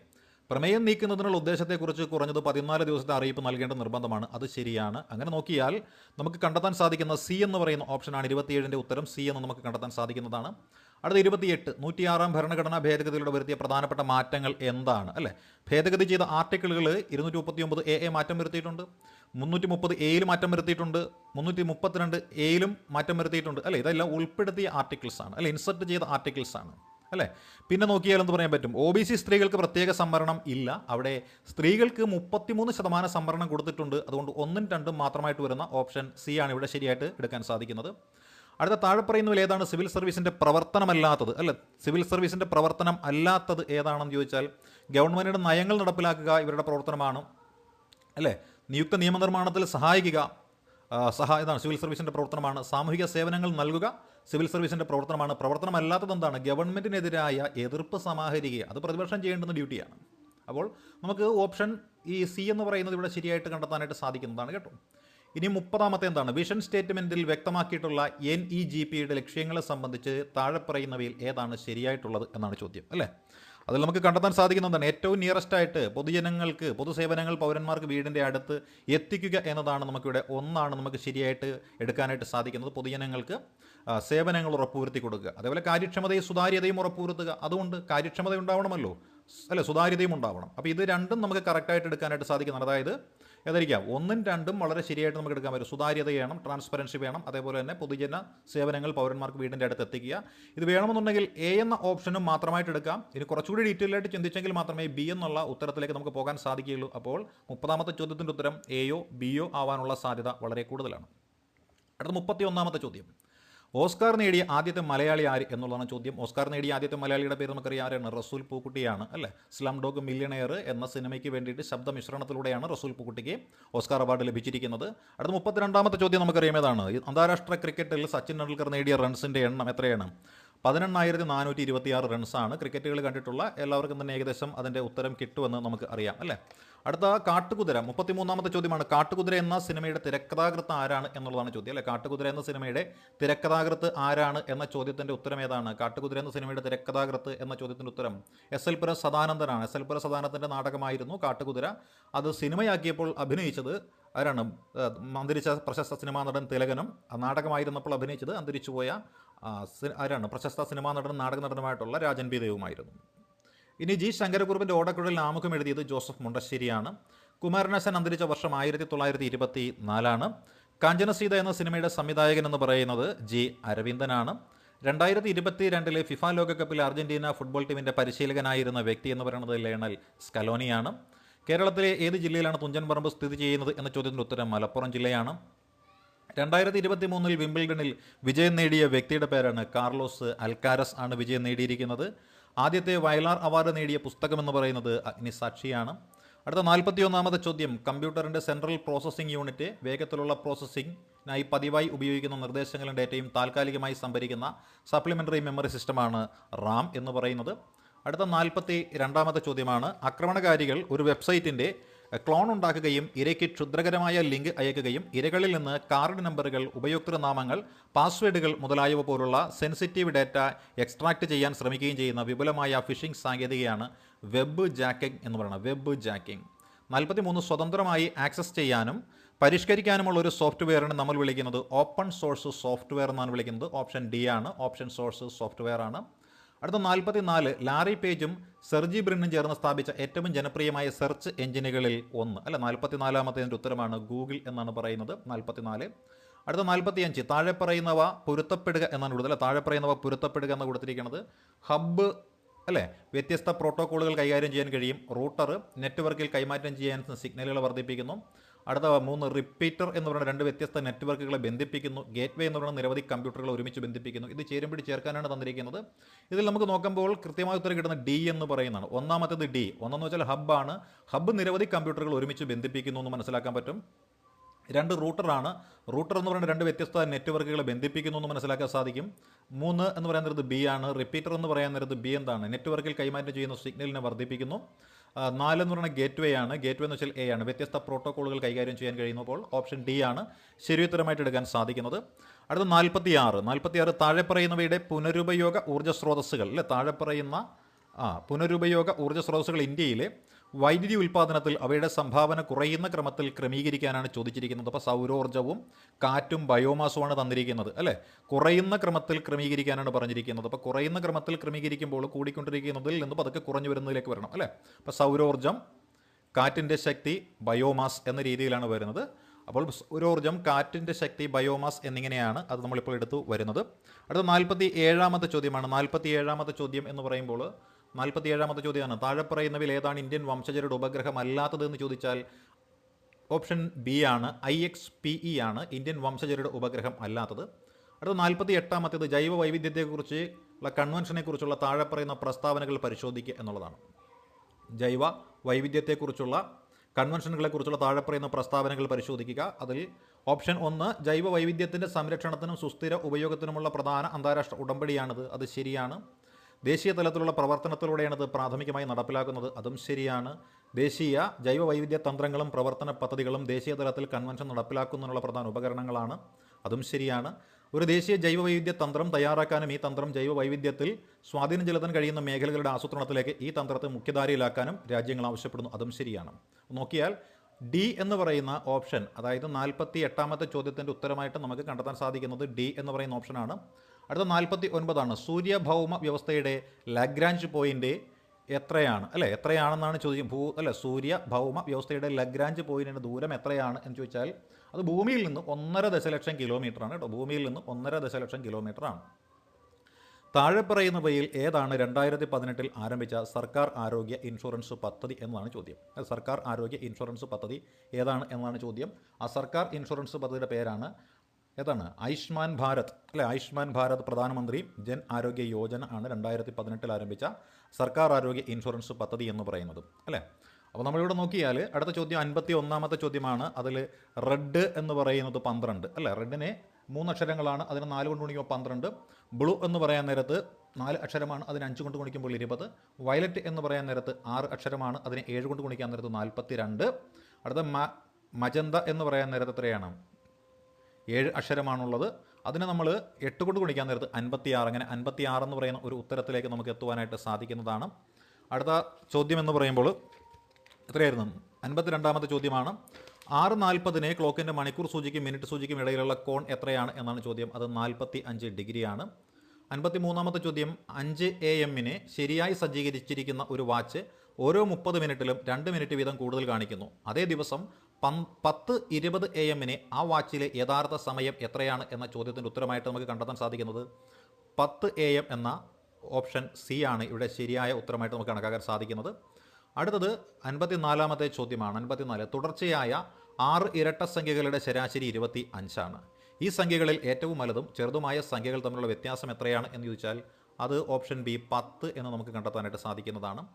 പ്രമേയം നീക്കുന്നതിനുള്ള ഉദ്ദേശത്തെക്കുറിച്ച് കുറഞ്ഞത് പതിനാല് ദിവസത്തെ അറിയിപ്പ് നൽകേണ്ട നിർബന്ധമാണ്. അത് ശരിയാണ്. അങ്ങനെ നോക്കിയാൽ നമുക്ക് കണ്ടെത്താൻ സാധിക്കുന്ന സി എന്ന് പറയുന്ന ഓപ്ഷനാണ് ഇരുപത്തിയേഴിന്റെ ഉത്തരം സി എന്ന് നമുക്ക് കണ്ടെത്താൻ സാധിക്കുന്നതാണ്. അടുത്ത ഇരുപത്തിയെട്ട് നൂറ്റിയാറാം ഭരണഘടനാ ഭേദഗതിയിലൂടെ വരുത്തിയ പ്രധാനപ്പെട്ട മാറ്റങ്ങൾ എന്താണ്? അല്ലേ? ഭേദഗതി ചെയ്ത ആർട്ടിക്കിളുകൾ ഇരുന്നൂറ്റി മുപ്പത്തി ഒമ്പത് എ എ മാറ്റം വരുത്തിയിട്ടുണ്ട് മുന്നൂറ്റി മുപ്പത് എയിൽ മാറ്റം വരുത്തിയിട്ടുണ്ട് മുന്നൂറ്റി മുപ്പത്തിരണ്ട് എയിലും മാറ്റം വരുത്തിയിട്ടുണ്ട്. അല്ലേ? ഇതെല്ലാം ഉൾപ്പെടുത്തിയ ആർട്ടിക്കിൾസ് ആണ്. അല്ലെ? ഇൻസർട്ട് ചെയ്ത ആർട്ടിക്കിൾസ് ആണ്. അല്ലേ? പിന്നെ നോക്കിയാൽ എന്ത് പറയാൻ പറ്റും? ഒ ബി സി സ്ത്രീകൾക്ക് പ്രത്യേക സംവരണം ഇല്ല. അവിടെ സ്ത്രീകൾക്ക് മുപ്പത്തിമൂന്ന് ശതമാനം സംവരണം കൊടുത്തിട്ടുണ്ട്. അതുകൊണ്ട് ഒന്നും രണ്ടും മാത്രമായിട്ട് വരുന്ന ഓപ്ഷൻ സി ആണ് ഇവിടെ ശരിയായിട്ട് എടുക്കാൻ സാധിക്കുന്നത്. അടുത്ത താഴെ പറയുന്നതിൽ ഏതാണ് സിവിൽ സർവീസിന്റെ പ്രവർത്തനമല്ലാത്തത്? അല്ല സിവിൽ സർവീസിന്റെ പ്രവർത്തനം അല്ലാത്തത് ഏതാണെന്ന് ചോദിച്ചാൽ ഗവൺമെന്റിന്റെ നയങ്ങൾ നടപ്പിലാക്കുക ഇവരുടെ പ്രവർത്തനമാണ്. അല്ലേ? നിയുക്ത നിയമനിർമ്മാണത്തിൽ സഹായിക്കുക സഹായ ഇതാണ് സിവിൽ സർവീസിന്റെ പ്രവർത്തനമാണ്. സാമൂഹിക സേവനങ്ങൾ നൽകുക സിവിൽ സർവീസിന്റെ പ്രവർത്തനമാണ്. പ്രവർത്തനമല്ലാത്തത് എന്താണ്? ഗവൺമെന്റിനെതിരായ എതിർപ്പ് സമാഹരിക്കുക. അത് പ്രതിപക്ഷം ചെയ്യേണ്ടുന്ന ഡ്യൂട്ടിയാണ്. അപ്പോൾ നമുക്ക് ഓപ്ഷൻ ഈ സി എന്ന് പറയുന്നത് ഇവിടെ ശരിയായിട്ട് കണ്ടെത്താനായിട്ട് സാധിക്കുന്നതാണ് കേട്ടോ. ഇനി മുപ്പതാമത്തെ എന്താണ് വിഷൻ സ്റ്റേറ്റ്മെന്റിൽ വ്യക്തമാക്കിയിട്ടുള്ള എൻ ഇ ജി പിയുടെ ലക്ഷ്യങ്ങളെ സംബന്ധിച്ച് താഴെ പറയുന്നവയിൽ ഏതാണ് ശരിയായിട്ടുള്ളത് എന്നാണ് ചോദ്യം അല്ലേ? അതിൽ നമുക്ക് കണ്ടെത്താൻ സാധിക്കുന്ന എന്താണ് ഏറ്റവും നിയറസ്റ്റ് ആയിട്ട് പൊതുജനങ്ങൾക്ക് പൊതുസേവനങ്ങൾ പൗരന്മാർക്ക് വീടിന്റെ അടുത്ത് എത്തിക്കുക എന്നതാണ് നമുക്കിവിടെ ഒന്നാണ് നമുക്ക് ശരിയായിട്ട് എടുക്കാനായിട്ട് സാധിക്കുന്നത്. പൊതുജനങ്ങൾക്ക് സേവനങ്ങൾ ഉറപ്പുവരുത്തി കൊടുക്കുക. അതേപോലെ കാര്യക്ഷമതയും സുതാര്യതയും ഉറപ്പുവരുത്തുക. അതുകൊണ്ട് കാര്യക്ഷമത ഉണ്ടാവണമല്ലോ. അല്ലെ സുതാര്യതയും ഉണ്ടാവണം. അപ്പോൾ ഇത് രണ്ടും നമുക്ക് കറക്റ്റായിട്ട് എടുക്കാനായിട്ട് സാധിക്കുന്നതാണ്. അതായത് ഏതായിരിക്കാം ഒന്നും രണ്ടും വളരെ ശരിയായിട്ട് നമുക്ക് എടുക്കാൻ പറ്റും. സുതാര്യത വേണം ട്രാൻസ്പെറൻസി വേണം അതേപോലെ തന്നെ പൊതുജന സേവനങ്ങൾ പൗരന്മാർക്ക് വീടിന്റെ അടുത്ത് എത്തിക്കുക. ഇത് വേണമെന്നുണ്ടെങ്കിൽ എ എന്ന ഓപ്ഷനും മാത്രമായിട്ട് എടുക്കാം. ഇനി കുറച്ചുകൂടി ഡീറ്റെയിൽ ആയിട്ട് ചിന്തിച്ചെങ്കിൽ മാത്രമേ ബി എന്നുള്ള ഉത്തരത്തിലേക്ക് നമുക്ക് പോകാൻ സാധിക്കുകയുള്ളൂ. അപ്പോൾ മുപ്പതാമത്തെ ചോദ്യത്തിന്റെ ഉത്തരം എയോ ബിയോ ആവാനുള്ള സാധ്യത വളരെ കൂടുതലാണ്. അടുത്ത മുപ്പത്തി ഒന്നാമത്തെ ചോദ്യം. ഓസ്കാർ നേടിയ ആദ്യത്തെ മലയാളി ആര് എന്നുള്ളതാണ് ചോദ്യം. ഓസ്കാർ നേടിയ ആദ്യത്തെ മലയാളിയുടെ പേര് നമുക്കറിയാം ആരാണ്? റസൂൽ പൂക്കുട്ടിയാണ് അല്ലേ? സ്ലം ഡോഗ് മില്യണയർ എന്ന സിനിമയ്ക്ക് വേണ്ടിയിട്ട് ശബ്ദമിശ്രണത്തിലൂടെയാണ് റസൂൽ പൂക്കുട്ടിക്ക് ഓസ്കാർ അവാർഡ് ലഭിച്ചിരിക്കുന്നത്. അടുത്ത മുപ്പത്തിരണ്ടാമത്തെ ചോദ്യം നമുക്കറിയാം ഏതാണ്? അന്താരാഷ്ട്ര ക്രിക്കറ്റിൽ സച്ചിൻ ടെണ്ടുൽക്കർ നേടിയ റൺസിന്റെ എണ്ണം എത്രയാണ്? പതിനെണ്ണായിരത്തി നാനൂറ്റി ഇരുപത്തിയാറ് റൺസാണ് ക്രിക്കറ്റുകൾ കണ്ടിട്ടുള്ള എല്ലാവർക്കും തന്നെ ഏകദേശം അതിന്റെ ഉത്തരം കിട്ടുമെന്ന് നമുക്ക് അറിയാം അല്ലേ? അടുത്ത കാട്ടുകുതിര മുപ്പത്തിമൂന്നാമത്തെ ചോദ്യമാണ്. കാട്ടുകുതിര എന്ന സിനിമയുടെ തിരക്കഥാകൃത്ത് ആരാണ് എന്നുള്ളതാണ് ചോദ്യം അല്ലേ? കാട്ടുകുതിര എന്ന സിനിമയുടെ തിരക്കഥാകൃത്ത് ആരാണ് എന്ന ചോദ്യത്തിന്റെ ഉത്തരം ഏതാണ്? കാട്ടുകുതിര എന്ന സിനിമയുടെ തിരക്കഥാകൃത്ത് എന്ന ചോദ്യത്തിന്റെ ഉത്തരം എസ് എൽ പുര സദാനന്ദനാണ്. എസ് എൽ പുര സദാനന്ദന്റെ നാടകമായിരുന്നു കാട്ടുകുതിര. അത് സിനിമയാക്കിയപ്പോൾ അഭിനയിച്ചത് ആരാണ്? അന്തരിച്ച പ്രശസ്ത സിനിമാ നടൻ തിലകനും നാടകമായിരുന്നപ്പോൾ അഭിനയിച്ചത് അന്തരിച്ചുപോയ ആരാണ്? പ്രശസ്ത സിനിമാ നടനും നാടക നടനുമായിട്ടുള്ള രാജൻ പി ദേവുമായിരുന്നു. ഇനി ജി ശങ്കരകുറുപ്പിന്റെ ഓടക്കുഴൽ ആമുഖം എഴുതിയത് ജോസഫ് മുണ്ടശ്ശേരിയാണ്. കുമാരനാശൻ അന്തരിച്ച വർഷം ആയിരത്തി തൊള്ളായിരത്തി ഇരുപത്തി നാലാണ് കാഞ്ചനസീത എന്ന സിനിമയുടെ സംവിധായകൻ എന്ന് പറയുന്നത് ജി അരവിന്ദനാണ്. രണ്ടായിരത്തി ഇരുപത്തി രണ്ടിലെ ഫിഫ ലോകകപ്പിൽ അർജന്റീന ഫുട്ബോൾ ടീമിന്റെ പരിശീലകനായിരുന്ന വ്യക്തി എന്ന് പറയുന്നത് ലേണൽ സ്കലോണിയാണ്. കേരളത്തിലെ ഏത് ജില്ലയിലാണ് തുഞ്ചൻ പറമ്പ് സ്ഥിതി ചെയ്യുന്നത് എന്ന ചോദ്യത്തിന്റെ ഉത്തരം മലപ്പുറം ജില്ലയാണ്. രണ്ടായിരത്തി ഇരുപത്തി മൂന്നിൽ വിംബിൾഡണിൽ വിജയം നേടിയ വ്യക്തിയുടെ പേരാണ് കാർലോസ് അൽക്കാരസ് ആണ് വിജയം നേടിയിരിക്കുന്നത്. ആദ്യത്തെ വയലാർ അവാർഡ് നേടിയ പുസ്തകം എന്ന് പറയുന്നത് അഗ്നിസാക്ഷിയാണ്. അടുത്ത നാൽപ്പത്തി ഒന്നാമത്തെ ചോദ്യം കമ്പ്യൂട്ടറിന്റെ സെൻട്രൽ പ്രോസസ്സിംഗ് യൂണിറ്റ് വേഗത്തിലുള്ള പ്രോസസ്സിംഗിനായി പതിവായി ഉപയോഗിക്കുന്ന നിർദ്ദേശങ്ങളും ഡേറ്റയും താൽക്കാലികമായി സംഭരിക്കുന്ന സപ്ലിമെന്ററി മെമ്മറി സിസ്റ്റമാണ് റാം എന്ന് പറയുന്നത്. അടുത്ത നാൽപ്പത്തി രണ്ടാമത്തെ ചോദ്യമാണ് ആക്രമണകാരികൾ ഒരു വെബ്സൈറ്റിന്റെ ക്ലോൺ ഉണ്ടാക്കുകയും ഇരയ്ക്ക് ക്ഷുദ്രകരമായ ലിങ്ക് അയക്കുകയും ഇരകളിൽ നിന്ന് കാർഡ് നമ്പറുകൾ ഉപയോക്തൃനാമങ്ങൾ പാസ്വേഡുകൾ മുതലായവ പോലുള്ള സെൻസിറ്റീവ് ഡാറ്റ എക്സ്ട്രാക്ട് ചെയ്യാൻ ശ്രമിക്കുകയും ചെയ്യുന്ന വിപുലമായ ഫിഷിംഗ് സാങ്കേതികയാണ് വെബ് ജാക്കിംഗ് എന്ന് പറയുന്നത് വെബ് ജാക്കിംഗ്. നാൽപ്പത്തി മൂന്ന് സ്വതന്ത്രമായി ആക്സസ് ചെയ്യാനും പരിഷ്കരിക്കാനുമുള്ള ഒരു സോഫ്റ്റ്വെയറിന് നമ്മൾ വിളിക്കുന്നത്. ഓപ്പൺ സോഴ്സ് സോഫ്റ്റ്വെയർ എന്നാണ് വിളിക്കുന്നത്. ഓപ്ഷൻ ഡി ആണ് ഓപ്ഷൻ സോഴ്സ് സോഫ്റ്റ്വെയർ ആണ്. അടുത്ത നാൽപ്പത്തി നാല് ലാറി പേജും സെർജി ബ്രിന്നും ചേർന്ന് സ്ഥാപിച്ച ഏറ്റവും ജനപ്രിയമായ സെർച്ച് എഞ്ചിനുകളിൽ ഒന്ന്. അല്ല നാൽപ്പത്തി നാലാമത്തേതിന്റെ ഉത്തരമാണ് ഗൂഗിൾ എന്നാണ് പറയുന്നത്. നാൽപ്പത്തിനാല്. അടുത്ത നാൽപ്പത്തിയഞ്ച് താഴെ പറയുന്നവ പൊരുത്തപ്പെടുക എന്നാണ് അല്ലെ താഴെ പറയുന്നവ പൊരുത്തപ്പെടുക എന്ന് കൊടുത്തിരിക്കുന്നത്. ഹബ്ബ് അല്ലേ? വ്യത്യസ്ത പ്രോട്ടോക്കോളുകൾ കൈകാര്യം ചെയ്യാൻ കഴിയും. റൂട്ടർ നെറ്റ്വർക്കിൽ കൈമാറ്റം ചെയ്യാൻ സിഗ്നലുകൾ വർദ്ധിപ്പിക്കുന്നു. അടുത്ത മൂന്ന് റിപ്പീറ്റർ എന്ന് പറയുന്ന രണ്ട് വ്യത്യസ്ത നെറ്റ്വർക്കുകളെ ബന്ധിപ്പിക്കുന്നു. ഗേറ്റ്വേ എന്ന് പറയുന്ന നിരവധി കമ്പ്യൂട്ടറുകൾ ഒരുമിച്ച് ബന്ധിപ്പിക്കുന്നു. ഇത് ചേരുംപിടി ചേർക്കാനാണ് തന്നിരിക്കുന്നത്. ഇതിൽ നമുക്ക് നോക്കുമ്പോൾ കൃത്യമായ ഉത്തരം കിട്ടുന്ന ഡി എന്ന് പറയുന്നതാണ്. ഒന്നാമത്തേത് ഡി. ഒന്നെന്ന് വെച്ചാൽ ഹബ്ബാണ് ഹബ്ബ് നിരവധി കമ്പ്യൂട്ടറുകൾ ഒരുമിച്ച് ബന്ധിപ്പിക്കുന്നു എന്ന് മനസ്സിലാക്കാൻ പറ്റും. രണ്ട് റൂട്ടറാണ്. റൂട്ടർ എന്ന് പറയുന്ന രണ്ട് വ്യത്യസ്ത നെറ്റ്വർക്കുകളെ ബന്ധിപ്പിക്കുന്നു എന്ന് മനസ്സിലാക്കാൻ സാധിക്കും. മൂന്ന് എന്ന് പറയാൻ നേരത്ത് ബി ആണ്. റിപ്പീറ്റർ എന്ന് പറയാൻ നേരത്ത് ബി എന്താണ്? നെറ്റ്വർക്കിൽ കൈമാറ്റം ചെയ്യുന്ന സിഗ്നലിനെ വർദ്ധിപ്പിക്കുന്നു. നാല് എന്ന് പറയുന്നത് ഗേറ്റ് വേ ആണ്. ഗേറ്റ് വേ എന്ന് വെച്ചാൽ എ ആണ്. വ്യത്യസ്ത പ്രോട്ടോക്കോളുകൾ കൈകാര്യം ചെയ്യാൻ കഴിയുന്നപ്പോൾ ഓപ്ഷൻ ഡി ആണ് ശരിയുത്തരമായിട്ട് എടുക്കാൻ സാധിക്കുന്നത്. അടുത്ത നാൽപ്പത്തി ആറ് നാൽപ്പത്തി ആറ് താഴെ പറയുന്നവയുടെ പുനരുപയോഗ ഊർജ സ്രോതസ്സുകൾ. അല്ലെ? താഴെ പറയുന്ന ആ പുനരുപയോഗ ഊർജ സ്രോതസ്സുകൾ ഇന്ത്യയിലെ വൈദ്യുതി ഉൽപ്പാദനത്തിൽ അവയുടെ സംഭാവന കുറയുന്ന ക്രമത്തിൽ ക്രമീകരിക്കാനാണ് ചോദിച്ചിരിക്കുന്നത്. അപ്പോൾ സൗരോർജവും കാറ്റും ബയോമാസുമാണ് തന്നിരിക്കുന്നത് അല്ലേ? കുറയുന്ന ക്രമത്തിൽ ക്രമീകരിക്കാനാണ് പറഞ്ഞിരിക്കുന്നത്. അപ്പോൾ കുറയുന്ന ക്രമത്തിൽ ക്രമീകരിക്കുമ്പോൾ കൂടിക്കൊണ്ടിരിക്കുന്നതിൽ നിന്ന് പതുക്കെ കുറഞ്ഞു വരുന്നതിലേക്ക് വരണം അല്ലേ? അപ്പോൾ സൗരോർജം കാറ്റിന്റെ ശക്തി ബയോമാസ് എന്ന രീതിയിലാണ് വരുന്നത്. അപ്പോൾ സൗരോർജം കാറ്റിന്റെ ശക്തി ബയോമാസ് എന്നിങ്ങനെയാണ് അത് നമ്മളിപ്പോൾ എടുത്തു വരുന്നത്. അടുത്ത നാൽപ്പത്തി ഏഴാമത്തെ ചോദ്യമാണ്. നാൽപ്പത്തി ഏഴാമത്തെ ചോദ്യം എന്ന് പറയുമ്പോൾ നാൽപ്പത്തി ഏഴാമത്തെ ചോദ്യമാണ്. താഴെ പറയുന്നവയിൽ ഏതാണ്? ഇന്ത്യൻ വംശജരുടെ ഉപഗ്രഹം അല്ലാത്തതെന്ന് ചോദിച്ചാൽ ഓപ്ഷൻ ബി ആണ്. ഐ എക്സ് പി ഇ ആണ് ഇന്ത്യൻ വംശജരുടെ ഉപഗ്രഹം അല്ലാത്തത്. അടുത്ത നാൽപ്പത്തി എട്ടാമത്തേത് ജൈവ വൈവിധ്യത്തെക്കുറിച്ച് ഉള്ള കൺവെൻഷനെക്കുറിച്ചുള്ള താഴെ പറയുന്ന പ്രസ്താവനകൾ പരിശോധിക്കുക എന്നുള്ളതാണ്. ജൈവ വൈവിധ്യത്തെക്കുറിച്ചുള്ള കൺവെൻഷനുകളെക്കുറിച്ചുള്ള താഴെ പറയുന്ന പ്രസ്താവനകൾ പരിശോധിക്കുക. അതിൽ ഓപ്ഷൻ ഒന്ന് ജൈവ വൈവിധ്യത്തിന്റെ സംരക്ഷണത്തിനും സുസ്ഥിര ഉപയോഗത്തിനുമുള്ള പ്രധാന അന്താരാഷ്ട്ര ഉടമ്പടിയാണിത്. അത് ശരിയാണ്. ദേശീയ തലത്തിലുള്ള പ്രവർത്തനത്തിലൂടെയാണ് ഇത് പ്രാഥമികമായി നടപ്പിലാക്കുന്നത്. അതും ശരിയാണ്. ദേശീയ ജൈവവൈവിധ്യ തന്ത്രങ്ങളും പ്രവർത്തന പദ്ധതികളും ദേശീയ തലത്തിൽ കൺവെൻഷൻ നടപ്പിലാക്കുന്നതിനുള്ള പ്രധാന ഉപകരണങ്ങളാണ്. അതും ശരിയാണ്. ഒരു ദേശീയ ജൈവവൈവിധ്യ തന്ത്രം തയ്യാറാക്കാനും ഈ തന്ത്രം ജൈവവൈവിധ്യത്തിൽ സ്വാധീനം ചെലുത്താൻ കഴിയുന്ന മേഖലകളുടെ ആസൂത്രണത്തിലേക്ക് ഈ തന്ത്രത്തെ മുഖ്യധാരയിലാക്കാനും രാജ്യങ്ങൾ ആവശ്യപ്പെടുന്നു. അതും ശരിയാണ്. നോക്കിയാൽ ഡി എന്ന് പറയുന്ന ഓപ്ഷൻ അതായത് നാൽപ്പത്തി എട്ടാമത്തെ ചോദ്യത്തിന്റെ ഉത്തരമായിട്ട് നമുക്ക് കണ്ടെത്താൻ സാധിക്കുന്നത് ഡി എന്ന് പറയുന്ന ഓപ്ഷനാണ്. അടുത്ത നാൽപ്പത്തി ഒൻപതാണ് സൂര്യഭൗമ വ്യവസ്ഥയുടെ ലഗ്രാഞ്ച് പോയിന്റ് എത്രയാണ്? അല്ലേ എത്രയാണെന്നാണ് ചോദ്യം. ഭൂ അല്ല സൂര്യ ഭൗമ വ്യവസ്ഥയുടെ ലഗ്രാഞ്ച് പോയിന്റിന്റെ ദൂരം എത്രയാണ് എന്ന് ചോദിച്ചാൽ അത് ഭൂമിയിൽ നിന്ന് ഒന്നര ദശലക്ഷം കിലോമീറ്ററാണ് കേട്ടോ. ഭൂമിയിൽ നിന്ന് ഒന്നര ദശലക്ഷം കിലോമീറ്ററാണ്. താഴെ പറയുന്നവയിൽ ഏതാണ് രണ്ടായിരത്തി പതിനെട്ടിൽ ആരംഭിച്ച സർക്കാർ ആരോഗ്യ ഇൻഷുറൻസ് പദ്ധതി എന്നതാണ് ചോദ്യം. സർക്കാർ ആരോഗ്യ ഇൻഷുറൻസ് പദ്ധതി ഏതാണ് എന്നതാണ് ചോദ്യം. ആ സർക്കാർ ഇൻഷുറൻസ് പദ്ധതിയുടെ പേരാണ് ഏതാണ്? ആയുഷ്മാൻ ഭാരത്. അല്ലെ? ആയുഷ്മാൻ ഭാരത് പ്രധാനമന്ത്രി ജൻ ആരോഗ്യ യോജന ആണ് രണ്ടായിരത്തി പതിനെട്ടിൽ ആരംഭിച്ച സർക്കാർ ആരോഗ്യ ഇൻഷുറൻസ് പദ്ധതി എന്ന് പറയുന്നത്. അല്ലേ? അപ്പോൾ നമ്മളിവിടെ നോക്കിയാൽ അടുത്ത ചോദ്യം അൻപത്തി ഒന്നാമത്തെ ചോദ്യമാണ്. അതിൽ റെഡ് എന്ന് പറയുന്നത് പന്ത്രണ്ട്. അല്ലേ? റെഡിനെ മൂന്ന് അക്ഷരങ്ങളാണ്. അതിന് നാല് കൊണ്ട് ഗുണിക്കുമ്പോൾ പന്ത്രണ്ട്. ബ്ലൂ എന്ന് പറയാൻ നേരത്ത് നാല് അക്ഷരമാണ്. അതിന് അഞ്ച് കൊണ്ട് ഗുണിക്കുമ്പോൾ ഇരുപത്. വയലറ്റ് എന്ന് പറയാൻ നേരത്ത് ആറ് അക്ഷരമാണ്. അതിന് ഏഴ് കൊണ്ട് ഗുണിക്കാൻ നേരത്ത് നാൽപ്പത്തി രണ്ട് അടുത്ത മജന്ത എന്ന് പറയാൻ നേരത്ത് എത്രയാണ്? ഏഴ് അക്ഷരമാണുള്ളത്. അതിനെ നമ്മൾ എട്ട് കൊണ്ട് ഗുണിക്കാൻ നേരത്ത് അൻപത്തി ആറ് അങ്ങനെ അൻപത്തി ആറ് എന്ന് പറയുന്ന ഒരു ഉത്തരത്തിലേക്ക് നമുക്ക് എത്തുവാനായിട്ട് സാധിക്കുന്നതാണ്. അടുത്ത ചോദ്യം എന്ന് പറയുമ്പോൾ എത്രയായിരുന്നു? അൻപത്തിരണ്ടാമത്തെ ചോദ്യമാണ്. ആറ് നാൽപ്പതിന് ക്ലോക്കിന്റെ മണിക്കൂർ സൂചിക്കും മിനിറ്റ് സൂചിക്കും ഇടയിലുള്ള കോൺ എത്രയാണ് എന്നാണ് ചോദ്യം. അത് നാൽപ്പത്തി അഞ്ച് ഡിഗ്രിയാണ്. അൻപത്തി മൂന്നാമത്തെ ചോദ്യം അഞ്ച് എ എമ്മിന് ശരിയായി സജ്ജീകരിച്ചിരിക്കുന്ന ഒരു വാച്ച് ഓരോ മുപ്പത് മിനിറ്റിലും രണ്ട് മിനിറ്റ് വീതം കൂടുതൽ കാണിക്കുന്നു. അതേ ദിവസം പത്ത് ഇരുപത് എ എമ്മിന് ആ വാച്ചിലെ യഥാർത്ഥ സമയം എത്രയാണ് എന്ന ചോദ്യത്തിന്റെ ഉത്തരമായിട്ട് നമുക്ക് കണ്ടെത്താൻ സാധിക്കുന്നത്. പത്ത് എ എം എന്ന ഓപ്ഷൻ സി ആണ് ഇവിടെ ശരിയായ ഉത്തരമായിട്ട് നമുക്ക് കണക്കാക്കാൻ സാധിക്കുന്നത്. അടുത്തത് അൻപത്തിനാലാമത്തെ ചോദ്യമാണ്. അൻപത്തിനാല് തുടർച്ചയായ ആറ് ഇരട്ട സംഖ്യകളുടെ ശരാശരി ഇരുപത്തി അഞ്ചാണ് ഈ സംഖ്യകളിൽ ഏറ്റവും വലുതും ചെറുതുമായ സംഖ്യകൾ തമ്മിലുള്ള വ്യത്യാസം എത്രയാണ് എന്ന് ചോദിച്ചാൽ അത് ഓപ്ഷൻ ബി പത്ത് എന്ന് നമുക്ക് കണ്ടെത്താനായിട്ട് സാധിക്കുന്നതാണ്.